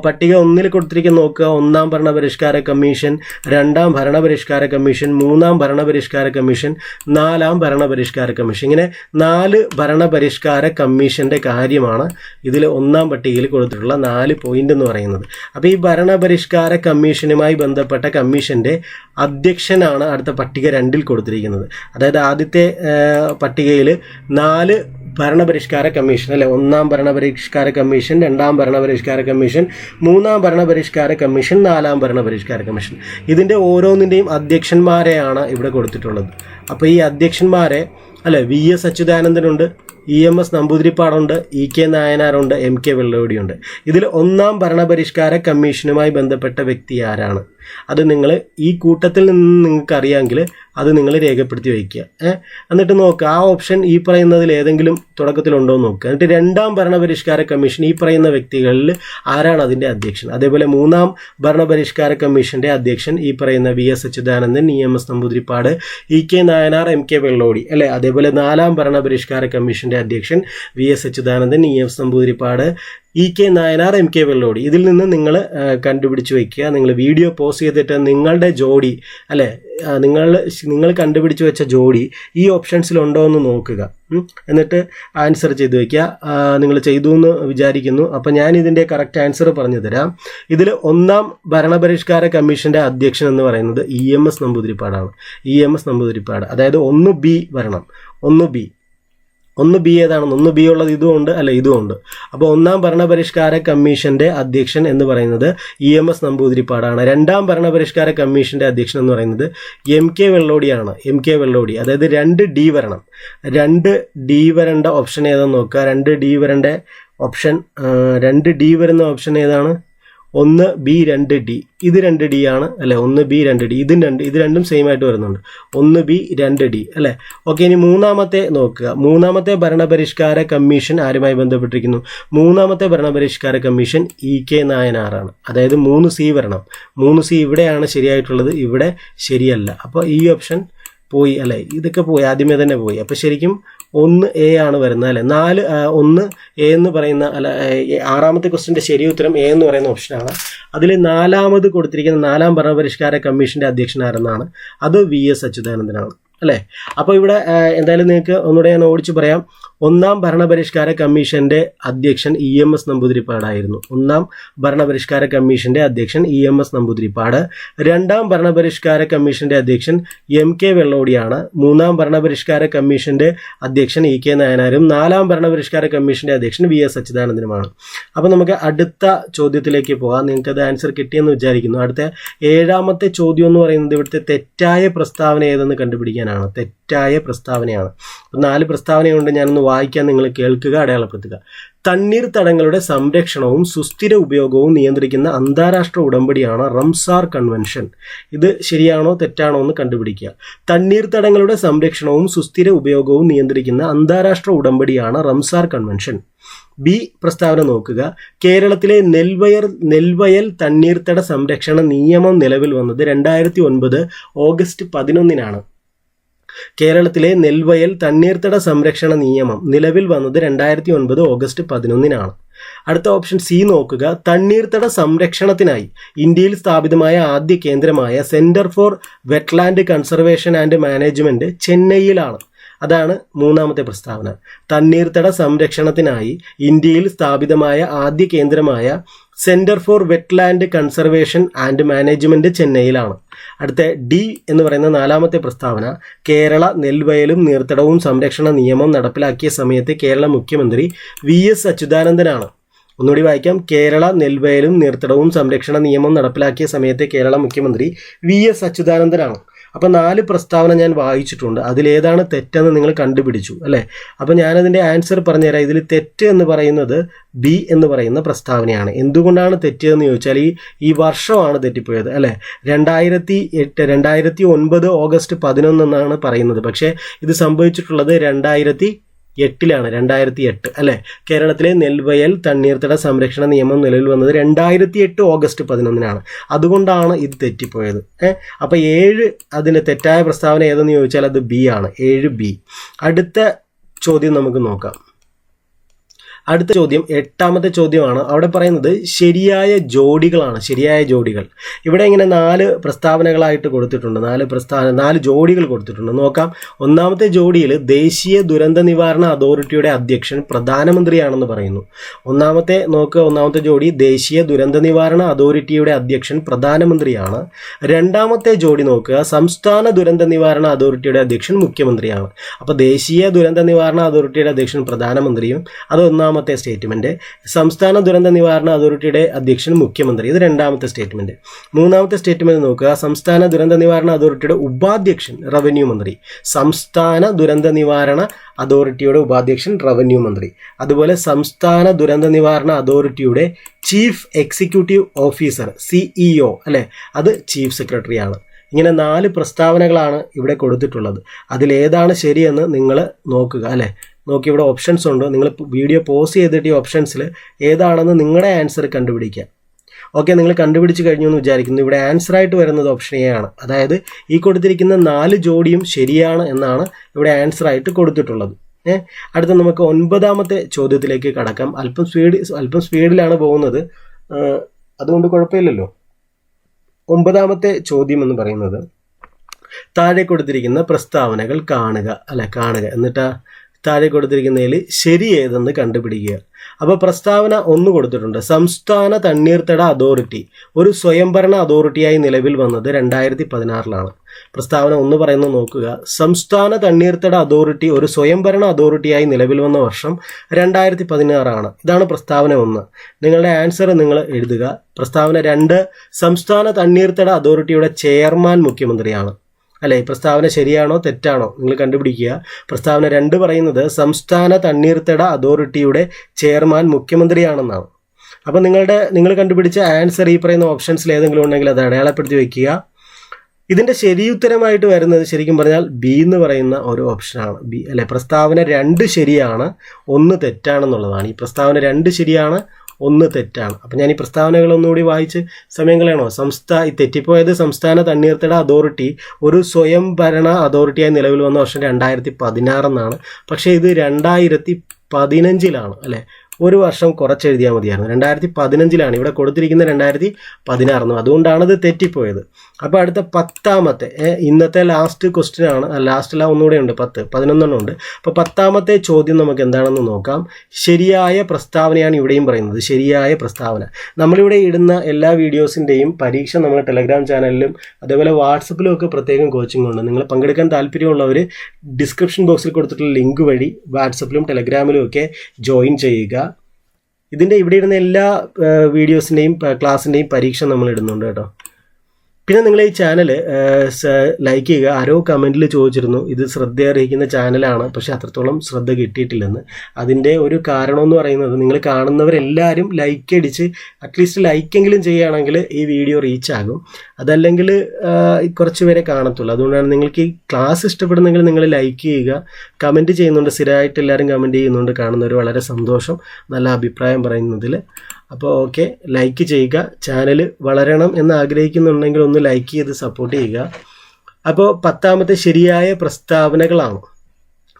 പട്ടിക ഒന്നിൽ കൊടുത്തിരിക്കുന്ന നോക്കുക. ഒന്നാം ഭരണപരിഷ്കാര കമ്മീഷൻ രണ്ടാം ഭരണപരിഷ്കാര കമ്മീഷൻ മൂന്നാം ഭരണപരിഷ്കാര കമ്മീഷൻ നാലാം ഭരണപരിഷ്കാര കമ്മീഷൻ. ഇങ്ങനെ നാല് ഭരണപരിഷ്കാര കമ്മീഷന്റെ കാര്യമാണ് ഇതിൽ ഒന്നാം പട്ടികയിൽ കൊടുത്തിട്ടുള്ള നാല് പോയിന്റ് എന്ന് പറയുന്നത്. അപ്പോൾ ഈ ഭരണപരിഷ്കാര കമ്മീഷനുമായി ബന്ധപ്പെട്ട കമ്മീഷന്റെ അധ്യക്ഷനാണ് അടുത്ത പട്ടിക രണ്ടിൽ കൊടുത്തിരിക്കുന്നത്. അതായത് ആദ്യത്തെ പട്ടികയിൽ നാല് ഭരണപരിഷ്കാര കമ്മീഷൻ അല്ലെ? ഒന്നാം ഭരണപരിഷ്കാര കമ്മീഷൻ രണ്ടാം ഭരണപരിഷ്കാര കമ്മീഷൻ മൂന്നാം ഭരണപരിഷ്കാര കമ്മീഷൻ നാലാം ഭരണപരിഷ്കാര കമ്മീഷൻ. ഇതിന്റെ ഓരോന്നിന്റെയും അധ്യക്ഷന്മാരെയാണ് ഇവിടെ കൊടുത്തിട്ടുള്ളത്. അപ്പോൾ ഈ അധ്യക്ഷന്മാരെ അല്ലെ? വി എസ് അച്യുതാനന്ദനുണ്ട് ഇ എം എസ് നമ്പൂതിരിപ്പാടുണ്ട് ഇ കെ നായനാരുണ്ട് എം കെ വെള്ളോടിയുണ്ട്. ഇതിൽ ഒന്നാം ഭരണപരിഷ്കാര കമ്മീഷനുമായി ബന്ധപ്പെട്ട വ്യക്തി ആരാണ്? അത് നിങ്ങൾ ഈ കൂട്ടത്തിൽ നിന്ന് നിങ്ങൾക്ക് അറിയാമെങ്കിൽ അത് നിങ്ങൾ രേഖപ്പെടുത്തി വയ്ക്കുക. എന്നിട്ട് നോക്കുക ആ ഓപ്ഷൻ ഈ പറയുന്നതിൽ ഏതെങ്കിലും തുടക്കത്തിലുണ്ടോ എന്ന് നോക്കുക എന്നിട്ട് രണ്ടാം ഭരണപരിഷ്കാര കമ്മീഷൻ ഈ പറയുന്ന വ്യക്തികളിൽ ആരാണ് അതിന്റെ അധ്യക്ഷൻ? അതേപോലെ മൂന്നാം ഭരണപരിഷ്കാര കമ്മീഷന്റെ അധ്യക്ഷൻ ഈ പറയുന്ന V S Achuthanandan E M S Namboodiripad E K Nayanar M K Vellodi അല്ലേ? അതേപോലെ നാലാം ഭരണപരിഷ്കാര കമ്മീഷന്റെ അധ്യക്ഷൻ V S Achuthanandan E M S Namboodiripad E K Nayanar M K Vellodi. ഇതിൽ നിന്ന് നിങ്ങൾ കണ്ടുപിടിച്ച് വയ്ക്കുക നിങ്ങൾ വീഡിയോ പോസ്റ്റ് ചെയ്തിട്ട് നിങ്ങളുടെ ജോഡി അല്ലെ നിങ്ങൾ നിങ്ങൾ കണ്ടുപിടിച്ച് വെച്ച ജോഡി ഈ ഓപ്ഷൻസിലുണ്ടോ എന്ന് നോക്കുക. എന്നിട്ട് ആൻസർ ചെയ്ത് വയ്ക്കുക നിങ്ങൾ ചെയ്തു എന്ന് വിചാരിക്കുന്നു. അപ്പം ഞാൻ ഇതിന്റെ കറക്റ്റ് ആൻസർ പറഞ്ഞു തരാം. ഇതിൽ ഒന്നാം ഭരണപരിഷ്കാര കമ്മീഷന്റെ അധ്യക്ഷൻ എന്ന് പറയുന്നത് ഇ എം എസ് നമ്പൂതിരിപ്പാടാണ്. E M S Namboodiripad. അതായത് ഒന്ന് ബി വരണം ഒന്ന് ബി. ഒന്ന് ബി ഏതാണെന്ന് ഒന്ന് ബി ഉള്ളത് ഇതും ഉണ്ട് അല്ല ഇതും ഉണ്ട്. അപ്പോൾ ഒന്നാം ഭരണപരിഷ്കാര കമ്മീഷന്റെ അധ്യക്ഷൻ എന്ന് പറയുന്നത് ഇ എം എസ് നമ്പൂതിരിപ്പാടാണ്. രണ്ടാം ഭരണപരിഷ്കാര കമ്മീഷന്റെ അധ്യക്ഷൻ എന്ന് പറയുന്നത് എം കെ വെള്ളോടിയാണ്. എം കെ വെള്ളോടി അതായത് രണ്ട് ഡി വരണം. രണ്ട് ഡി വരേണ്ട ഓപ്ഷൻ ഏതാണെന്ന് നോക്കുക. രണ്ട് ഡി വരേണ്ട ഓപ്ഷൻ രണ്ട് ഡി വരുന്ന ഓപ്ഷൻ ഏതാണ്? ഒന്ന് ബി രണ്ട് ഡി. ഇത് രണ്ട് ഡി ആണ് അല്ലെ? ഒന്ന് ബി രണ്ട് ഡി. ഇതും രണ്ട് ഇത് രണ്ടും സെയിം ആയിട്ട് വരുന്നുണ്ട്. ഒന്ന് ബി രണ്ട് ഡി അല്ലെ? ഓക്കെ ഇനി മൂന്നാമത്തെ നോക്കുക. മൂന്നാമത്തെ ഭരണപരിഷ്കാര കമ്മീഷൻ ആരുമായി ബന്ധപ്പെട്ടിരിക്കുന്നു? മൂന്നാമത്തെ ഭരണപരിഷ്കാര കമ്മീഷൻ ഇ കെ നായനാറാണ് അതായത് മൂന്ന് സി വരണം. മൂന്ന് സി ഇവിടെയാണ് ശരിയായിട്ടുള്ളത് ഇവിടെ ശരിയല്ല. അപ്പോൾ ഈ ഓപ്ഷൻ പോയി അല്ലെ? ഇതൊക്കെ പോയി ആദ്യമേ തന്നെ പോയി. അപ്പോൾ ശരിക്കും ഒന്ന് എ ആണ് വരുന്നത് അല്ലെ? നാല് ഒന്ന് എ എന്ന് പറയുന്ന അല്ല ആറാമത്തെ ക്വസ്റ്റിന്റെ ശരി ഉത്തരം എ എന്ന് പറയുന്ന ഓപ്ഷനാണ് അതിൽ നാലാമത് കൊടുത്തിരിക്കുന്ന നാലാം ഭരണപരിഷ്കാര കമ്മീഷന്റെ അധ്യക്ഷനായിരുന്നാണ് അത് വി എസ് അച്യുതാനന്ദനാണ്. അല്ലേ? അപ്പോൾ ഇവിടെ എന്തായാലും നിങ്ങൾക്ക് ഒന്നുകൂടെ ഞാൻ ഓടിച്ച് പറയാം. ഒന്നാം ഭരണപരിഷ്കാര കമ്മീഷന്റെ അധ്യക്ഷൻ ഇ എം എസ് നമ്പൂതിരിപ്പാടായിരുന്നു. ഒന്നാം ഭരണപരിഷ്കാര കമ്മീഷന്റെ അധ്യക്ഷൻ ഇ എം എസ് നമ്പൂതിരിപ്പാട്. രണ്ടാം ഭരണപരിഷ്കാര കമ്മീഷന്റെ അധ്യക്ഷൻ എം കെ വെള്ളോടിയാണ്. മൂന്നാം ഭരണപരിഷ്കാര കമ്മീഷന്റെ അധ്യക്ഷൻ ഇ കെ നായനാരും നാലാം ഭരണപരിഷ്കാര കമ്മീഷന്റെ അധ്യക്ഷൻ വി എസ് അച്യുതാനന്ദനുമാണ്. അപ്പോൾ നമുക്ക് അടുത്ത ചോദ്യത്തിലേക്ക് പോകാം. നിങ്ങൾക്ക് അത് ആൻസർ കിട്ടിയെന്ന് വിചാരിക്കുന്നു. അടുത്ത ഏഴാമത്തെ ചോദ്യം എന്ന് പറയുന്നത് ഇവിടുത്തെ തെറ്റായ പ്രസ്താവന ഏതെന്ന് കണ്ടുപിടിക്കാനാണ്. തെറ്റായ പ്രസ്താവനയാണ്. നാല് പ്രസ്താവനയുണ്ട് ഞാനൊന്ന് വായിക്കാൻ നിങ്ങൾ കേൾക്കുക അടയാളപ്പെടുത്തുക. തണ്ണീർത്തടങ്ങളുടെ സംരക്ഷണവും സുസ്ഥിര ഉപയോഗവും നിയന്ത്രിക്കുന്ന അന്താരാഷ്ട്ര ഉടമ്പടിയാണ് റംസാർ കൺവെൻഷൻ. ഇത് ശരിയാണോ തെറ്റാണോ എന്ന് കണ്ടുപിടിക്കുക. തണ്ണീർത്തടങ്ങളുടെ സംരക്ഷണവും സുസ്ഥിര ഉപയോഗവും നിയന്ത്രിക്കുന്ന അന്താരാഷ്ട്ര ഉടമ്പടിയാണ് റംസാർ കൺവെൻഷൻ. ബി പ്രസ്താവന നോക്കുക. കേരളത്തിലെ നെൽവയർ നെൽവയൽ തണ്ണീർത്തട സംരക്ഷണ നിയമം നിലവിൽ വന്നത് രണ്ടായിരത്തി ഒൻപത് ഓഗസ്റ്റ് പതിനൊന്നിനാണ്. കേരളത്തിലെ നെൽവയൽ തണ്ണീർത്തട സംരക്ഷണ നിയമം നിലവിൽ വന്നത് രണ്ടായിരത്തി ഒൻപത് ഓഗസ്റ്റ് പതിനൊന്നിനാണ്. അടുത്ത ഓപ്ഷൻ സി നോക്കുക. തണ്ണീർത്തട സംരക്ഷണത്തിനായി ഇന്ത്യയിൽ സ്ഥാപിതമായ ആദ്യ കേന്ദ്രമായ centre for wetland conservation and management ചെന്നൈയിലാണ്. അതാണ് മൂന്നാമത്തെ പ്രസ്താവന. തണ്ണീർത്തട സംരക്ഷണത്തിനായി ഇന്ത്യയിൽ സ്ഥാപിതമായ ആദ്യ കേന്ദ്രമായ centre for wetland conservation and management ചെന്നൈയിലാണ്. അടുത്ത ഡി എന്ന് പറയുന്ന നാലാമത്തെ പ്രസ്താവന കേരള നെൽവയലും നീർത്തടവും സംരക്ഷണ നിയമം നടപ്പിലാക്കിയ സമയത്ത് കേരള മുഖ്യമന്ത്രി വി എസ് അച്യുതാനന്ദനാണ്. ഒന്നുകൂടി വായിക്കാം. കേരള നെൽവയലും നീർത്തടവും സംരക്ഷണ നിയമം നടപ്പിലാക്കിയ സമയത്തെ കേരള മുഖ്യമന്ത്രി വി എസ് അച്യുതാനന്ദനാണ്. അപ്പം നാല് പ്രസ്താവന ഞാൻ വായിച്ചിട്ടുണ്ട്. അതിലേതാണ് തെറ്റെന്ന് നിങ്ങൾ കണ്ടുപിടിച്ചു അല്ലേ? അപ്പം ഞാനതിന്റെ ആൻസർ പറഞ്ഞുതരാം. ഇതിൽ തെറ്റ് എന്ന് പറയുന്നത് ബി എന്ന് പറയുന്ന പ്രസ്താവനയാണ്. എന്തുകൊണ്ടാണ് തെറ്റെന്ന് ചോദിച്ചാൽ ഈ ഈ വർഷമാണ് തെറ്റിപ്പോയത് അല്ലേ? രണ്ടായിരത്തി എട്ട് രണ്ടായിരത്തി ഒൻപത് ഓഗസ്റ്റ് പതിനൊന്ന് എന്നാണ് പറയുന്നത്. പക്ഷേ ഇത് സംഭവിച്ചിട്ടുള്ളത് രണ്ടായിരത്തി എട്ടിലാണ് രണ്ടായിരത്തി എട്ട് അല്ലേ? കേരളത്തിലെ നെൽവയൽ തണ്ണീർത്തട സംരക്ഷണ നിയമം നിലവിൽ വന്നത് രണ്ടായിരത്തി എട്ട് ഓഗസ്റ്റ് പതിനൊന്നിനാണ്. അതുകൊണ്ടാണ് ഇത് തെറ്റിപ്പോയത്. ഏഹ് അപ്പോൾ ഏഴ് അതിന്റെ തെറ്റായ പ്രസ്താവന ഏതെന്ന് ചോദിച്ചാൽ അത് ബി ആണ്. ഏഴ് ബി. അടുത്ത ചോദ്യം നമുക്ക് നോക്കാം. അടുത്ത ചോദ്യം എട്ടാമത്തെ ചോദ്യമാണ്. അവിടെ പറയുന്നത് ശരിയായ ജോഡികളാണ് ശരിയായ ജോഡികൾ. ഇവിടെ ഇങ്ങനെ നാല് പ്രസ്താവനകളായിട്ട് കൊടുത്തിട്ടുണ്ട്. നാല് പ്രസ്താവന നാല് ജോഡികൾ കൊടുത്തിട്ടുണ്ട്. നോക്കാം. ഒന്നാമത്തെ ജോഡിയിൽ ദേശീയ ദുരന്ത നിവാരണ അതോറിറ്റിയുടെ അധ്യക്ഷൻ പ്രധാനമന്ത്രിയാണെന്ന് പറയുന്നു. ഒന്നാമത്തെ നോക്കുക ഒന്നാമത്തെ ജോഡി ദേശീയ ദുരന്ത നിവാരണ അതോറിറ്റിയുടെ അധ്യക്ഷൻ പ്രധാനമന്ത്രിയാണ്. രണ്ടാമത്തെ ജോഡി നോക്കുക സംസ്ഥാന ദുരന്ത നിവാരണ അതോറിറ്റിയുടെ അധ്യക്ഷൻ മുഖ്യമന്ത്രിയാണ്. അപ്പോൾ ദേശീയ ദുരന്ത നിവാരണ അതോറിറ്റിയുടെ അധ്യക്ഷൻ പ്രധാനമന്ത്രിയും അത് ഒന്നാമത്തെ സ്റ്റേറ്റ്മെന്റ്. സംസ്ഥാന ദുരന്ത നിവാരണ അതോറിറ്റിയുടെ അധ്യക്ഷൻ മുഖ്യമന്ത്രി. ഇത് രണ്ടാമത്തെ സ്റ്റേറ്റ്മെന്റ്. മൂന്നാമത്തെ സ്റ്റേറ്റ്മെന്റ് നോക്കുക. സംസ്ഥാന ദുരന്ത നിവാരണ അതോറിറ്റിയുടെ ഉപാധ്യക്ഷൻ റവന്യൂ മന്ത്രി. സംസ്ഥാന ദുരന്ത നിവാരണ അതോറിറ്റിയുടെ ഉപാധ്യക്ഷൻ റവന്യൂ മന്ത്രി. അതുപോലെ സംസ്ഥാന ദുരന്ത നിവാരണ അതോറിറ്റിയുടെ ചീഫ് എക്സിക്യൂട്ടീവ് ഓഫീസർ സിഇഒ അല്ലേ? അത് ചീഫ് സെക്രട്ടറിയാണ് ഇങ്ങനെ നാല് പ്രസ്താവനകളാണ് ഇവിടെ കൊടുത്തിട്ടുള്ളത്. അതിലേതാണ് ശരിയെന്ന് നിങ്ങൾ നോക്കുക അല്ലേ? നോക്കി ഇവിടെ ഓപ്ഷൻസ് ഉണ്ട്. നിങ്ങൾ വീഡിയോ പോസ് ചെയ്തിട്ട് ഈ ഓപ്ഷൻസിൽ ഏതാണെന്ന് നിങ്ങളുടെ ആൻസർ കണ്ടുപിടിക്കുക. ഓക്കെ നിങ്ങൾ കണ്ടുപിടിച്ച് കഴിഞ്ഞു എന്ന് വിചാരിക്കുന്നു. ഇവിടെ ആൻസർ ആയിട്ട് വരുന്നത് ഓപ്ഷൻ എ ആണ്. അതായത് ഈ കൊടുത്തിരിക്കുന്ന നാല് ജോഡിയും ശരിയാണ് എന്നാണ് ഇവിടെ ആൻസർ ആയിട്ട് കൊടുത്തിട്ടുള്ളത്. ഏഹ് അടുത്ത നമുക്ക് ഒൻപതാമത്തെ ചോദ്യത്തിലേക്ക് കടക്കാം. അല്പം സ്പീഡ് അല്പം സ്പീഡിലാണ് പോകുന്നത്. അതുകൊണ്ട് കുഴപ്പമില്ലല്ലോ. ഒമ്പതാമത്തെ ചോദ്യം എന്ന് പറയുന്നത് താഴെ കൊടുത്തിരിക്കുന്ന പ്രസ്താവനകൾ കാണുക അല്ല കാണുക. എന്നിട്ട് താഴെ കൊടുത്തിരിക്കുന്നതിൽ ശരി ഏതെന്ന് കണ്ടുപിടിക്കുക. അപ്പോൾ പ്രസ്താവന ഒന്ന് കൊടുത്തിട്ടുണ്ട്. സംസ്ഥാന തണ്ണീർത്തട അതോറിറ്റി. ഒരു സ്വയംഭരണ അതോറിറ്റിയായി നിലവിൽ വന്നത് രണ്ടായിരത്തി പതിനാറിലാണ് പ്രസ്താവന ഒന്ന് പറയുന്നത് നോക്കുക. സംസ്ഥാന തണ്ണീർത്തട അതോറിറ്റി ഒരു സ്വയംഭരണ അതോറിറ്റിയായി നിലവിൽ വന്ന വർഷം രണ്ടായിരത്തി പതിനാറാണ് ഇതാണ് പ്രസ്താവന ഒന്ന്. നിങ്ങളുടെ ആൻസർ നിങ്ങൾ എഴുതുക. പ്രസ്താവന രണ്ട് സംസ്ഥാന തണ്ണീർത്തട അതോറിറ്റിയുടെ ചെയർമാൻ മുഖ്യമന്ത്രിയാണ്. അല്ലെ? പ്രസ്താവന ശരിയാണോ? തെറ്റാണോ? നിങ്ങൾ കണ്ടുപിടിക്കുക. പ്രസ്താവന രണ്ട് പറയുന്നത് സംസ്ഥാന തണ്ണീർത്തട അതോറിറ്റിയുടെ ചെയർമാൻ മുഖ്യമന്ത്രിയാണെന്നാണ്. അപ്പോൾ നിങ്ങളുടെ നിങ്ങൾ കണ്ടുപിടിച്ച ആൻസർ ഈ പറയുന്ന ഓപ്ഷൻസിൽ ഏതെങ്കിലും ഉണ്ടെങ്കിൽ അത് അടയാളപ്പെടുത്തി വെക്കുക. ഇതിന്റെ ശരിയുത്തരമായിട്ട് വരുന്നത് ശരിക്കും പറഞ്ഞാൽ ബി എന്ന് പറയുന്ന ഒരു ഓപ്ഷനാണ്. ബി അല്ലെ? പ്രസ്താവന രണ്ട് ശരിയാണ് ഒന്ന് തെറ്റാണെന്നുള്ളതാണ്. ഈ പ്രസ്താവന രണ്ട് ശരിയാണ് ഒന്ന് തെറ്റാണ്. അപ്പം ഞാൻ ഈ പ്രസ്താവനകൾ ഒന്നുകൂടി വായിച്ച് സമയം കളയണോ? സംസ്ഥാ തെറ്റിപ്പോയത് സംസ്ഥാന തണ്ണീർത്തട അതോറിറ്റി ഒരു സ്വയം ഭരണ അതോറിറ്റിയായി നിലവിൽ വന്ന വർഷം രണ്ടായിരത്തി പതിനാറെന്നാണ് പക്ഷേ ഇത് രണ്ടായിരത്തി പതിനഞ്ചിലാണ് അല്ലേ? ഒരു വർഷം കുറച്ചെഴുതിയാൽ മതിയായിരുന്നു. രണ്ടായിരത്തി പതിനഞ്ചിലാണ് ഇവിടെ കൊടുത്തിരിക്കുന്ന രണ്ടായിരത്തി പതിനാറെന്ന് അതുകൊണ്ടാണ് ഇത് തെറ്റിപ്പോയത്. അപ്പോൾ അടുത്ത പത്താമത്തെ ഇന്നത്തെ ലാസ്റ്റ് ക്വസ്റ്റ്യൻ ആണ്. ലാസ്റ്റ് എല്ലാം ഒന്നുകൂടെ ഉണ്ട് പത്ത്. പതിനൊന്നെണ്ണം ഉണ്ട്. അപ്പോൾ പത്താമത്തെ ചോദ്യം നമുക്ക് എന്താണെന്ന് നോക്കാം. ശരിയായ പ്രസ്താവനയാണ് ഇവിടെയും പറയുന്നത്. ശരിയായ പ്രസ്താവന. നമ്മളിവിടെ ഇടുന്ന എല്ലാ വീഡിയോസിന്റെയും പരീക്ഷ നമ്മൾ ടെലഗ്രാം ചാനലിലും അതേപോലെ വാട്സപ്പിലും ഒക്കെ പ്രത്യേകം കോച്ചിങ് ഉണ്ട്. നിങ്ങൾ പങ്കെടുക്കാൻ താല്പര്യമുള്ളവർ ഡിസ്ക്രിപ്ഷൻ ബോക്സിൽ കൊടുത്തിട്ടുള്ള ലിങ്ക് വഴി വാട്സപ്പിലും ടെലഗ്രാമിലും ഒക്കെ ജോയിൻ ചെയ്യുക. ഇതിന്റെ ഇവിടെ ഇടുന്ന എല്ലാ വീഡിയോസിന്റെയും ക്ലാസ്സിന്റെയും പരീക്ഷ നമ്മൾ ഇടുന്നുണ്ട് കേട്ടോ. പിന്നെ നിങ്ങൾ ഈ ചാനൽ ലൈക്ക് ചെയ്യുക. ആരോ കമന്റിൽ ചോദിച്ചിരുന്നു ഇത് ശ്രദ്ധ അറിയിക്കുന്ന ചാനലാണ് പക്ഷേ അത്രത്തോളം ശ്രദ്ധ കിട്ടിയിട്ടില്ലെന്ന്. അതിന്റെ ഒരു കാരണം എന്ന് പറയുന്നത് നിങ്ങൾ കാണുന്നവരെല്ലാവരും ലൈക്ക് അടിച്ച് അറ്റ്ലീസ്റ്റ് ലൈക്കെങ്കിലും ചെയ്യുകയാണെങ്കിൽ ഈ വീഡിയോ റീച്ച് ആകും. അതല്ലെങ്കിൽ കുറച്ച് പേരെ കാണത്തുള്ളൂ. അതുകൊണ്ടാണ് നിങ്ങൾക്ക് ഈ ക്ലാസ് ഇഷ്ടപ്പെടുന്നെങ്കിൽ നിങ്ങൾ ലൈക്ക് ചെയ്യുക. കമന്റ് ചെയ്യുന്നുണ്ട്. സ്ഥിരമായിട്ട് എല്ലാവരും കമന്റ് ചെയ്യുന്നുണ്ട്. കാണുന്നവർ വളരെ സന്തോഷം. നല്ല അഭിപ്രായം പറയുന്നതിൽ. അപ്പോൾ ഓക്കെ ലൈക്ക് ചെയ്യുക ചാനൽ വളരണം എന്ന് ആഗ്രഹിക്കുന്നുണ്ടെങ്കിൽ ഒന്ന് ലൈക്ക് ചെയ്ത് സപ്പോർട്ട് ചെയ്യുക. അപ്പോൾ പത്താമത്തെ ശരിയായ പ്രസ്താവനകളാണ്.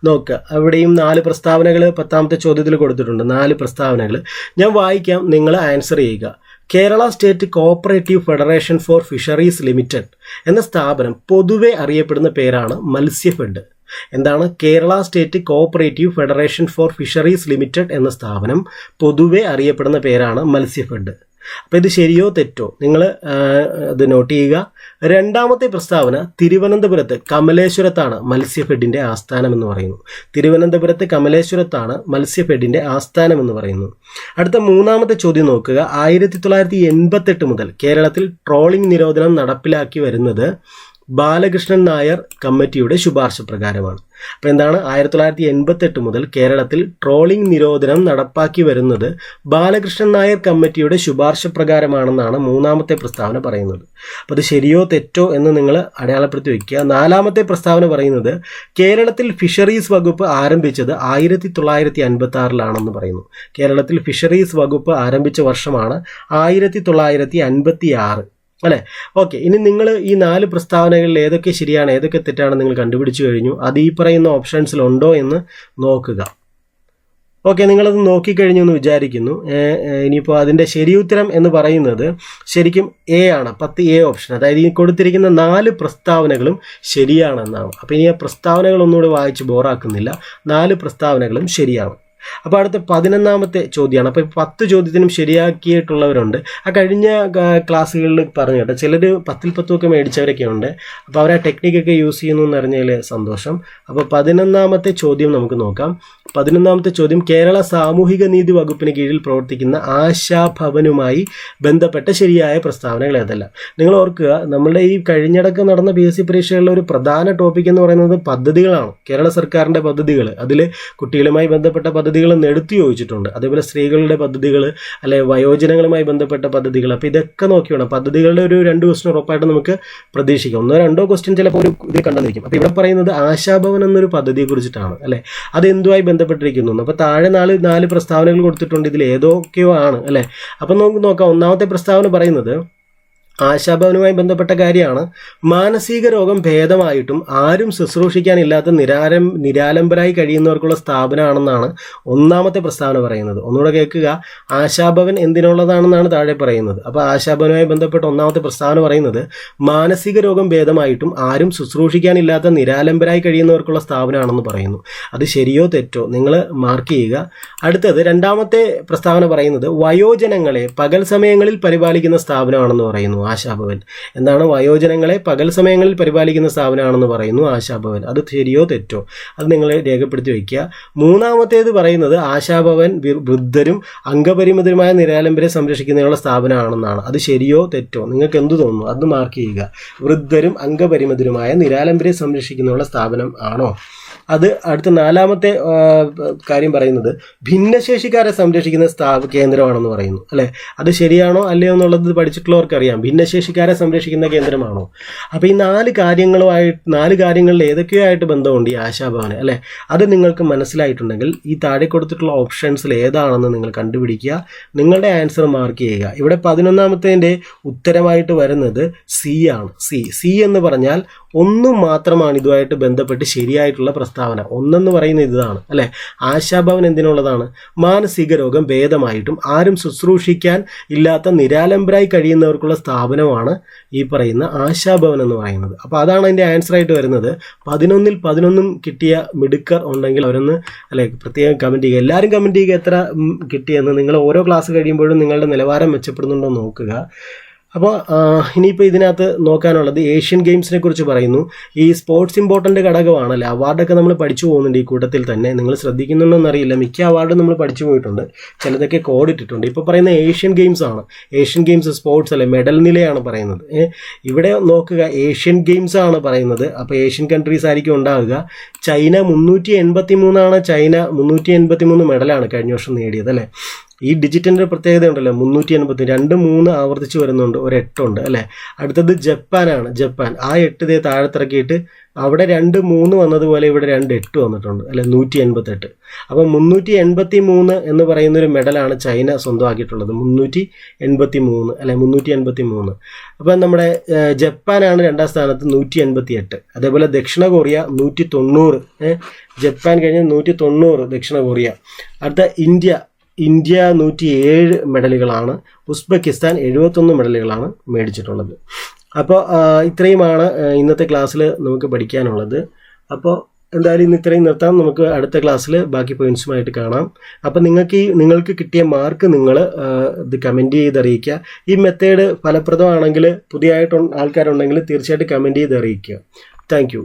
നോക്കുക അവിടെയും നാല് പ്രസ്താവനകൾ പത്താമത്തെ ചോദ്യത്തിൽ കൊടുത്തിട്ടുണ്ട്. നാല് പ്രസ്താവനകൾ. ഞാൻ വായിക്കാം നിങ്ങൾ ആൻസർ ചെയ്യുക. Kerala state cooperative federation for fisheries limited എന്ന സ്ഥാപനം പൊതുവെ അറിയപ്പെടുന്ന പേരാണ് മത്സ്യഫെഡ്. എന്താണ്? Kerala state cooperative federation for fisheries limited എന്ന സ്ഥാപനം പൊതുവെ അറിയപ്പെടുന്ന പേരാണ് മത്സ്യഫെഡ്. അപ്പോൾ ഇത് ശരിയോ തെറ്റോ? നിങ്ങൾ ഇത് നോട്ട് ചെയ്യുക. രണ്ടാമത്തെ പ്രസ്താവന തിരുവനന്തപുരത്ത് കമലേശ്വരത്താണ് മത്സ്യഫെഡിന്റെ ആസ്ഥാനം എന്ന് പറയുന്നു. തിരുവനന്തപുരത്ത് കമലേശ്വരത്താണ് മത്സ്യഫെഡിന്റെ ആസ്ഥാനം എന്ന് പറയുന്നു. അടുത്ത മൂന്നാമത്തെ ചോദ്യം നോക്കുക. ആയിരത്തി തൊള്ളായിരത്തി എൺപത്തെട്ട് മുതൽ കേരളത്തിൽ ട്രോളിംഗ് നിരോധനം നടപ്പിലാക്കി വരുന്നത് ബാലകൃഷ്ണൻ നായർ കമ്മിറ്റിയുടെ ശുപാർശ പ്രകാരമാണ്. അപ്പോൾ എന്താണ്? ആയിരത്തി തൊള്ളായിരത്തി എൺപത്തെട്ട് മുതൽ കേരളത്തിൽ ട്രോളിംഗ് നിരോധനം നടപ്പാക്കി വരുന്നത് ബാലകൃഷ്ണൻ നായർ കമ്മിറ്റിയുടെ ശുപാർശ പ്രകാരമാണെന്നാണ് മൂന്നാമത്തെ പ്രസ്താവന പറയുന്നത്. അപ്പോൾ അത് ശരിയോ തെറ്റോ എന്ന് നിങ്ങൾ അടയാളപ്പെടുത്തി വയ്ക്കുക. നാലാമത്തെ പ്രസ്താവന പറയുന്നത് കേരളത്തിൽ ഫിഷറീസ് വകുപ്പ് ആരംഭിച്ചത് ആയിരത്തി തൊള്ളായിരത്തി അൻപത്തി ആറിലാണെന്ന് പറയുന്നു. കേരളത്തിൽ ഫിഷറീസ് വകുപ്പ് ആരംഭിച്ച വർഷമാണ് ആയിരത്തി തൊള്ളായിരത്തി അൻപത്തി ആറ് അല്ലേ? ഓക്കെ ഇനി നിങ്ങൾ ഈ നാല് പ്രസ്താവനകളിൽ ഏതൊക്കെ ശരിയാണ് ഏതൊക്കെ തെറ്റാണ് നിങ്ങൾ കണ്ടുപിടിച്ചു കഴിഞ്ഞു അത് ഈ പറയുന്ന ഓപ്ഷൻസിലുണ്ടോ എന്ന് നോക്കുക. ഓക്കെ നിങ്ങളത് നോക്കിക്കഴിഞ്ഞു എന്ന് വിചാരിക്കുന്നു. ഇനിയിപ്പോൾ അതിന്റെ ശരിയുത്തരം എന്ന് പറയുന്നത് ശരിക്കും എ ആണ്. പത്ത് എ ഓപ്ഷൻ അതായത് ഈ കൊടുത്തിരിക്കുന്ന നാല് പ്രസ്താവനകളും ശരിയാണെന്നാണ്. അപ്പോൾ ഇനി ആ പ്രസ്താവനകൾ ഒന്നുകൂടി വായിച്ച് ബോറാക്കുന്നില്ല. നാല് പ്രസ്താവനകളും ശരിയാണ്. അപ്പോൾ അടുത്ത പതിനൊന്നാമത്തെ ചോദ്യമാണ്. അപ്പോൾ പത്ത് ചോദ്യത്തിനും ശരിയാക്കിയിട്ടുള്ളവരുണ്ട്. ആ കഴിഞ്ഞ ക്ലാസ്സുകളിൽ പറഞ്ഞു കേട്ടോ ചിലർ പത്തിൽ പത്തുമൊക്കെ മേടിച്ചവരൊക്കെ ഉണ്ട് അപ്പോൾ അവർ ആ ടെക്നിക്കൊക്കെ യൂസ് ചെയ്യുന്നു എന്ന് അറിഞ്ഞതിൽ സന്തോഷം. അപ്പോൾ പതിനൊന്നാമത്തെ ചോദ്യം നമുക്ക് നോക്കാം. പതിനൊന്നാമത്തെ ചോദ്യം കേരള സാമൂഹിക നീതി വകുപ്പിന് കീഴിൽ പ്രവർത്തിക്കുന്ന ആശാഭവനുമായി ബന്ധപ്പെട്ട ശരിയായ പ്രസ്താവനകൾ ഏതെല്ലാം? നിങ്ങൾ ഓർക്കുക നമ്മുടെ ഈ കഴിഞ്ഞിടക്ക് നടന്ന പി എസ് സി പരീക്ഷകളിലെ ഒരു പ്രധാന ടോപ്പിക് എന്ന് പറയുന്നത് പദ്ധതികളാണ്. കേരള സർക്കാരിന്റെ പദ്ധതികൾ അതിൽ കുട്ടികളുമായി ബന്ധപ്പെട്ട പദ്ധതികൾ എന്ന് എടുത്തു ചോദിച്ചിട്ടുണ്ട്. അതേപോലെ സ്ത്രീകളുടെ പദ്ധതികൾ അല്ലെ വയോജനങ്ങളുമായി ബന്ധപ്പെട്ട പദ്ധതികൾ. അപ്പോൾ ഇതൊക്കെ നോക്കി വേണം. പദ്ധതികളുടെ ഒരു രണ്ട് ക്വസ്റ്റ്യൻ ഉറപ്പായിട്ട് നമുക്ക് പ്രതീക്ഷിക്കാം. ഒന്നോ രണ്ടോ ക്വസ്റ്റ്യൻ ചിലപ്പോൾ ഒരു ഇത് കണ്ടെന്നിരിക്കും അപ്പോൾ ഇവിടെ പറയുന്നത് ആശാഭവൻ എന്നൊരു പദ്ധതിയെ കുറിച്ചിട്ടാണ് അല്ലേ? അത് എന്തുമായി ബന്ധപ്പെട്ടിരിക്കുന്നു. അപ്പോൾ താഴെ നാല് നാല് പ്രസ്താവനകൾ കൊടുത്തിട്ടുണ്ട് ഇതിൽ ഏതൊക്കെയോ ആണ് അല്ലേ? അപ്പം നമുക്ക് നോക്കാം. ഒന്നാമത്തെ പ്രസ്താവന പറയുന്നത് ആശാഭവനുമായി ബന്ധപ്പെട്ട കാര്യമാണ്. മാനസിക രോഗം ഭേദമായിട്ടും ആരും ശുശ്രൂഷിക്കാനില്ലാത്ത നിരാരം നിരാലംബരായി കഴിയുന്നവർക്കുള്ള സ്ഥാപനമാണെന്നാണ് ഒന്നാമത്തെ പ്രസ്താവന പറയുന്നത്. ഒന്നുകൂടെ കേൾക്കുക. ആശാഭവൻ എന്തിനുള്ളതാണെന്നാണ് താഴെ പറയുന്നത്. അപ്പോൾ ആശാഭവനുമായി ബന്ധപ്പെട്ട ഒന്നാമത്തെ പ്രസ്താവന പറയുന്നത് മാനസിക രോഗം ഭേദമായിട്ടും ആരും ശുശ്രൂഷിക്കാനില്ലാത്ത നിരാലംബരായി കഴിയുന്നവർക്കുള്ള സ്ഥാപനമാണെന്ന് പറയുന്നു. അത് ശരിയോ തെറ്റോ നിങ്ങൾ മാർക്ക് ചെയ്യുക. അടുത്തത് രണ്ടാമത്തെ പ്രസ്താവന പറയുന്നത് വയോജനങ്ങളെ പകൽ സമയങ്ങളിൽ പരിപാലിക്കുന്ന സ്ഥാപനമാണെന്ന് പറയുന്നു. ആശാഭവൻ. എന്താണ് വയോജനങ്ങളെ പകൽ സമയങ്ങളിൽ പരിപാലിക്കുന്ന സ്ഥാപനമാണെന്ന് പറയുന്നു ആശാഭവൻ. അത് ശരിയോ തെറ്റോ? അത് നിങ്ങൾ രേഖപ്പെടുത്തി വയ്ക്കുക. മൂന്നാമത്തേത് പറയുന്നത് ആശാഭവൻ വൃദ്ധരും അംഗപരിമിതരുമായ നിരാലംബരെ സംരക്ഷിക്കുന്നതിനുള്ള സ്ഥാപനമാണെന്നാണ്. അത് ശരിയോ തെറ്റോ? നിങ്ങൾക്ക് എന്ത് തോന്നുന്നു? അത് മാർക്ക് ചെയ്യുക. വൃദ്ധരും അംഗപരിമിതരുമായ നിരാലംബരെ സംരക്ഷിക്കുന്നതിനുള്ള സ്ഥാപനം ആണോ? അത് അടുത്ത നാലാമത്തെ കാര്യം പറയുന്നത് ഭിന്നശേഷിക്കാരെ സംരക്ഷിക്കുന്ന സ്ഥാപ കേന്ദ്രമാണെന്ന് പറയുന്നു അല്ലെ? അത് ശരിയാണോ അല്ലയോ എന്നുള്ളത് പഠിച്ചിട്ടുള്ളവർക്ക് അറിയാം ഭിന്നശേഷിക്കാരെ സംരക്ഷിക്കുന്ന കേന്ദ്രമാണോ? അപ്പോൾ ഈ നാല് കാര്യങ്ങളുമായിട്ട് നാല് കാര്യങ്ങളിൽ ഏതൊക്കെയോ ആയിട്ട് ബന്ധമുണ്ട് ഈ ആശാഭവന് അല്ലെ? അത് നിങ്ങൾക്ക് മനസ്സിലായിട്ടുണ്ടെങ്കിൽ ഈ താഴെ കൊടുത്തിട്ടുള്ള ഓപ്ഷൻസിൽ ഏതാണെന്ന് നിങ്ങൾ കണ്ടുപിടിക്കുക. നിങ്ങളുടെ ആൻസർ മാർക്ക് ചെയ്യുക. ഇവിടെ പതിനൊന്നാമത്തേന്റെ ഉത്തരമായിട്ട് വരുന്നത് സി ആണ്. സി. സി എന്ന് പറഞ്ഞാൽ ഒന്നും മാത്രമാണ് ഇതുമായിട്ട് ബന്ധപ്പെട്ട് ശരിയായിട്ടുള്ള പ്രസ്താവന ഒന്നെന്ന് പറയുന്ന ഇതാണ് അല്ലെ? ആശാഭവൻ എന്തിനുള്ളതാണ്? മാനസിക രോഗം ഭേദമായിട്ടും ആരും ശുശ്രൂഷിക്കാൻ ഇല്ലാത്ത നിരാലംബരായി കഴിയുന്നവർക്കുള്ള സ്ഥാപനമാണ് ഈ പറയുന്ന ആശാഭവൻ എന്ന് പറയുന്നത്. അപ്പോൾ അതാണ് അതിന്റെ ആൻസർ ആയിട്ട് വരുന്നത്. പതിനൊന്നിൽ പതിനൊന്നും കിട്ടിയ മിടുക്കർ ഉണ്ടെങ്കിൽ അവരൊന്ന് അല്ലെ പ്രത്യേകം കമന്റ് ചെയ്യുക. എല്ലാവരും കമന്റ് ചെയ്യുക എത്ര കിട്ടിയെന്ന്. നിങ്ങൾ ഓരോ ക്ലാസ് കഴിയുമ്പോഴും നിങ്ങളുടെ നിലവാരം മെച്ചപ്പെടുന്നുണ്ടോ നോക്കുക. അപ്പോൾ ഇനിയിപ്പോൾ ഇതിനകത്ത് നോക്കാനുള്ളത് ഏഷ്യൻ ഗെയിംസിനെ കുറിച്ച് പറയുന്നു. ഈ സ്പോർട്സ് ഇമ്പോർട്ടന്റ് ഘടകമാണല്ലേ? അവാർഡൊക്കെ നമ്മൾ പഠിച്ചു പോകുന്നുണ്ട് ഈ കൂട്ടത്തിൽ തന്നെ. നിങ്ങൾ ശ്രദ്ധിക്കുന്നുണ്ടെന്ന് അറിയില്ല മിക്ക അവാർഡും നമ്മൾ പഠിച്ചു പോയിട്ടുണ്ട്. ചിലതൊക്കെ കോഡ് ഇട്ടിട്ടുണ്ട്. ഇപ്പോൾ പറയുന്ന ഏഷ്യൻ ഗെയിംസ് ആണ്. ഏഷ്യൻ ഗെയിംസ് സ്പോർട്സ് അല്ലേ മെഡൽ നിലയാണ് പറയുന്നത്. ഇവിടെ നോക്കുക. ഏഷ്യൻ ഗെയിംസ് ആണ് പറയുന്നത്. അപ്പോൾ ഏഷ്യൻ കൺട്രീസ് ആയിരിക്കും ഉണ്ടാവുക. ചൈന മുന്നൂറ്റി എൺപത്തി മൂന്നാണ് ചൈന മുന്നൂറ്റി എൺപത്തി മൂന്ന് മെഡലാണ് കഴിഞ്ഞ വർഷം നേടിയത് അല്ലേ? ഈ ഡിജിറ്റിന്റെ പ്രത്യേകത ഉണ്ടല്ലോ. മുന്നൂറ്റി എൺപത്തി രണ്ട് മൂന്ന് ആവർത്തിച്ച് വരുന്നുണ്ട്. ഒരു എട്ടുണ്ട് അല്ലേ? അടുത്തത് ജപ്പാനാണ്. ജപ്പാൻ. ആ എട്ട് ഇതേ താഴത്തിറക്കിയിട്ട് അവിടെ രണ്ട് മൂന്ന് വന്നതുപോലെ ഇവിടെ രണ്ട് എട്ട് വന്നിട്ടുണ്ട് അല്ലെ? നൂറ്റി എൺപത്തെട്ട് അപ്പം മുന്നൂറ്റി എൺപത്തി മൂന്ന് എന്ന് പറയുന്ന ഒരു മെഡലാണ് ചൈന സ്വന്തമാക്കിയിട്ടുള്ളത്. മുന്നൂറ്റി എൺപത്തി മൂന്ന് അല്ലെ? മുന്നൂറ്റി എൺപത്തി മൂന്ന് അപ്പം നമ്മുടെ ജപ്പാനാണ് രണ്ടാം സ്ഥാനത്ത് നൂറ്റി എൺപത്തി എട്ട് അതേപോലെ ദക്ഷിണ കൊറിയ നൂറ്റി തൊണ്ണൂറ് ജപ്പാൻ കഴിഞ്ഞ് നൂറ്റി തൊണ്ണൂറ് ദക്ഷിണ കൊറിയ. അടുത്ത ഇന്ത്യ ഇന്ത്യ നൂറ്റി ഏഴ് മെഡലുകളാണ്. ഉസ്ബെക്കിസ്ഥാൻ എഴുപത്തൊന്ന് മെഡലുകളാണ് മേടിച്ചിട്ടുള്ളത്. അപ്പോൾ ഇത്രയുമാണ് ഇന്നത്തെ ക്ലാസ്സിൽ നമുക്ക് പഠിക്കാനുള്ളത്. അപ്പോൾ എന്തായാലും ഇന്ന് ഇത്രയും നിർത്താം. നമുക്ക് അടുത്ത ക്ലാസ്സിൽ ബാക്കി പോയിൻസുമായിട്ട് കാണാം. അപ്പോൾ നിങ്ങൾക്ക് ഈ നിങ്ങൾക്ക് കിട്ടിയ മാർക്ക് നിങ്ങൾ ഇത് കമന്റ് ചെയ്ത് അറിയിക്കുക ഈ മെത്തേഡ് ഫലപ്രദമാണെങ്കിൽ പുതിയതായിട്ട് ആൾക്കാരുണ്ടെങ്കിൽ തീർച്ചയായിട്ടും കമന്റ് ചെയ്ത് അറിയിക്കുക താങ്ക്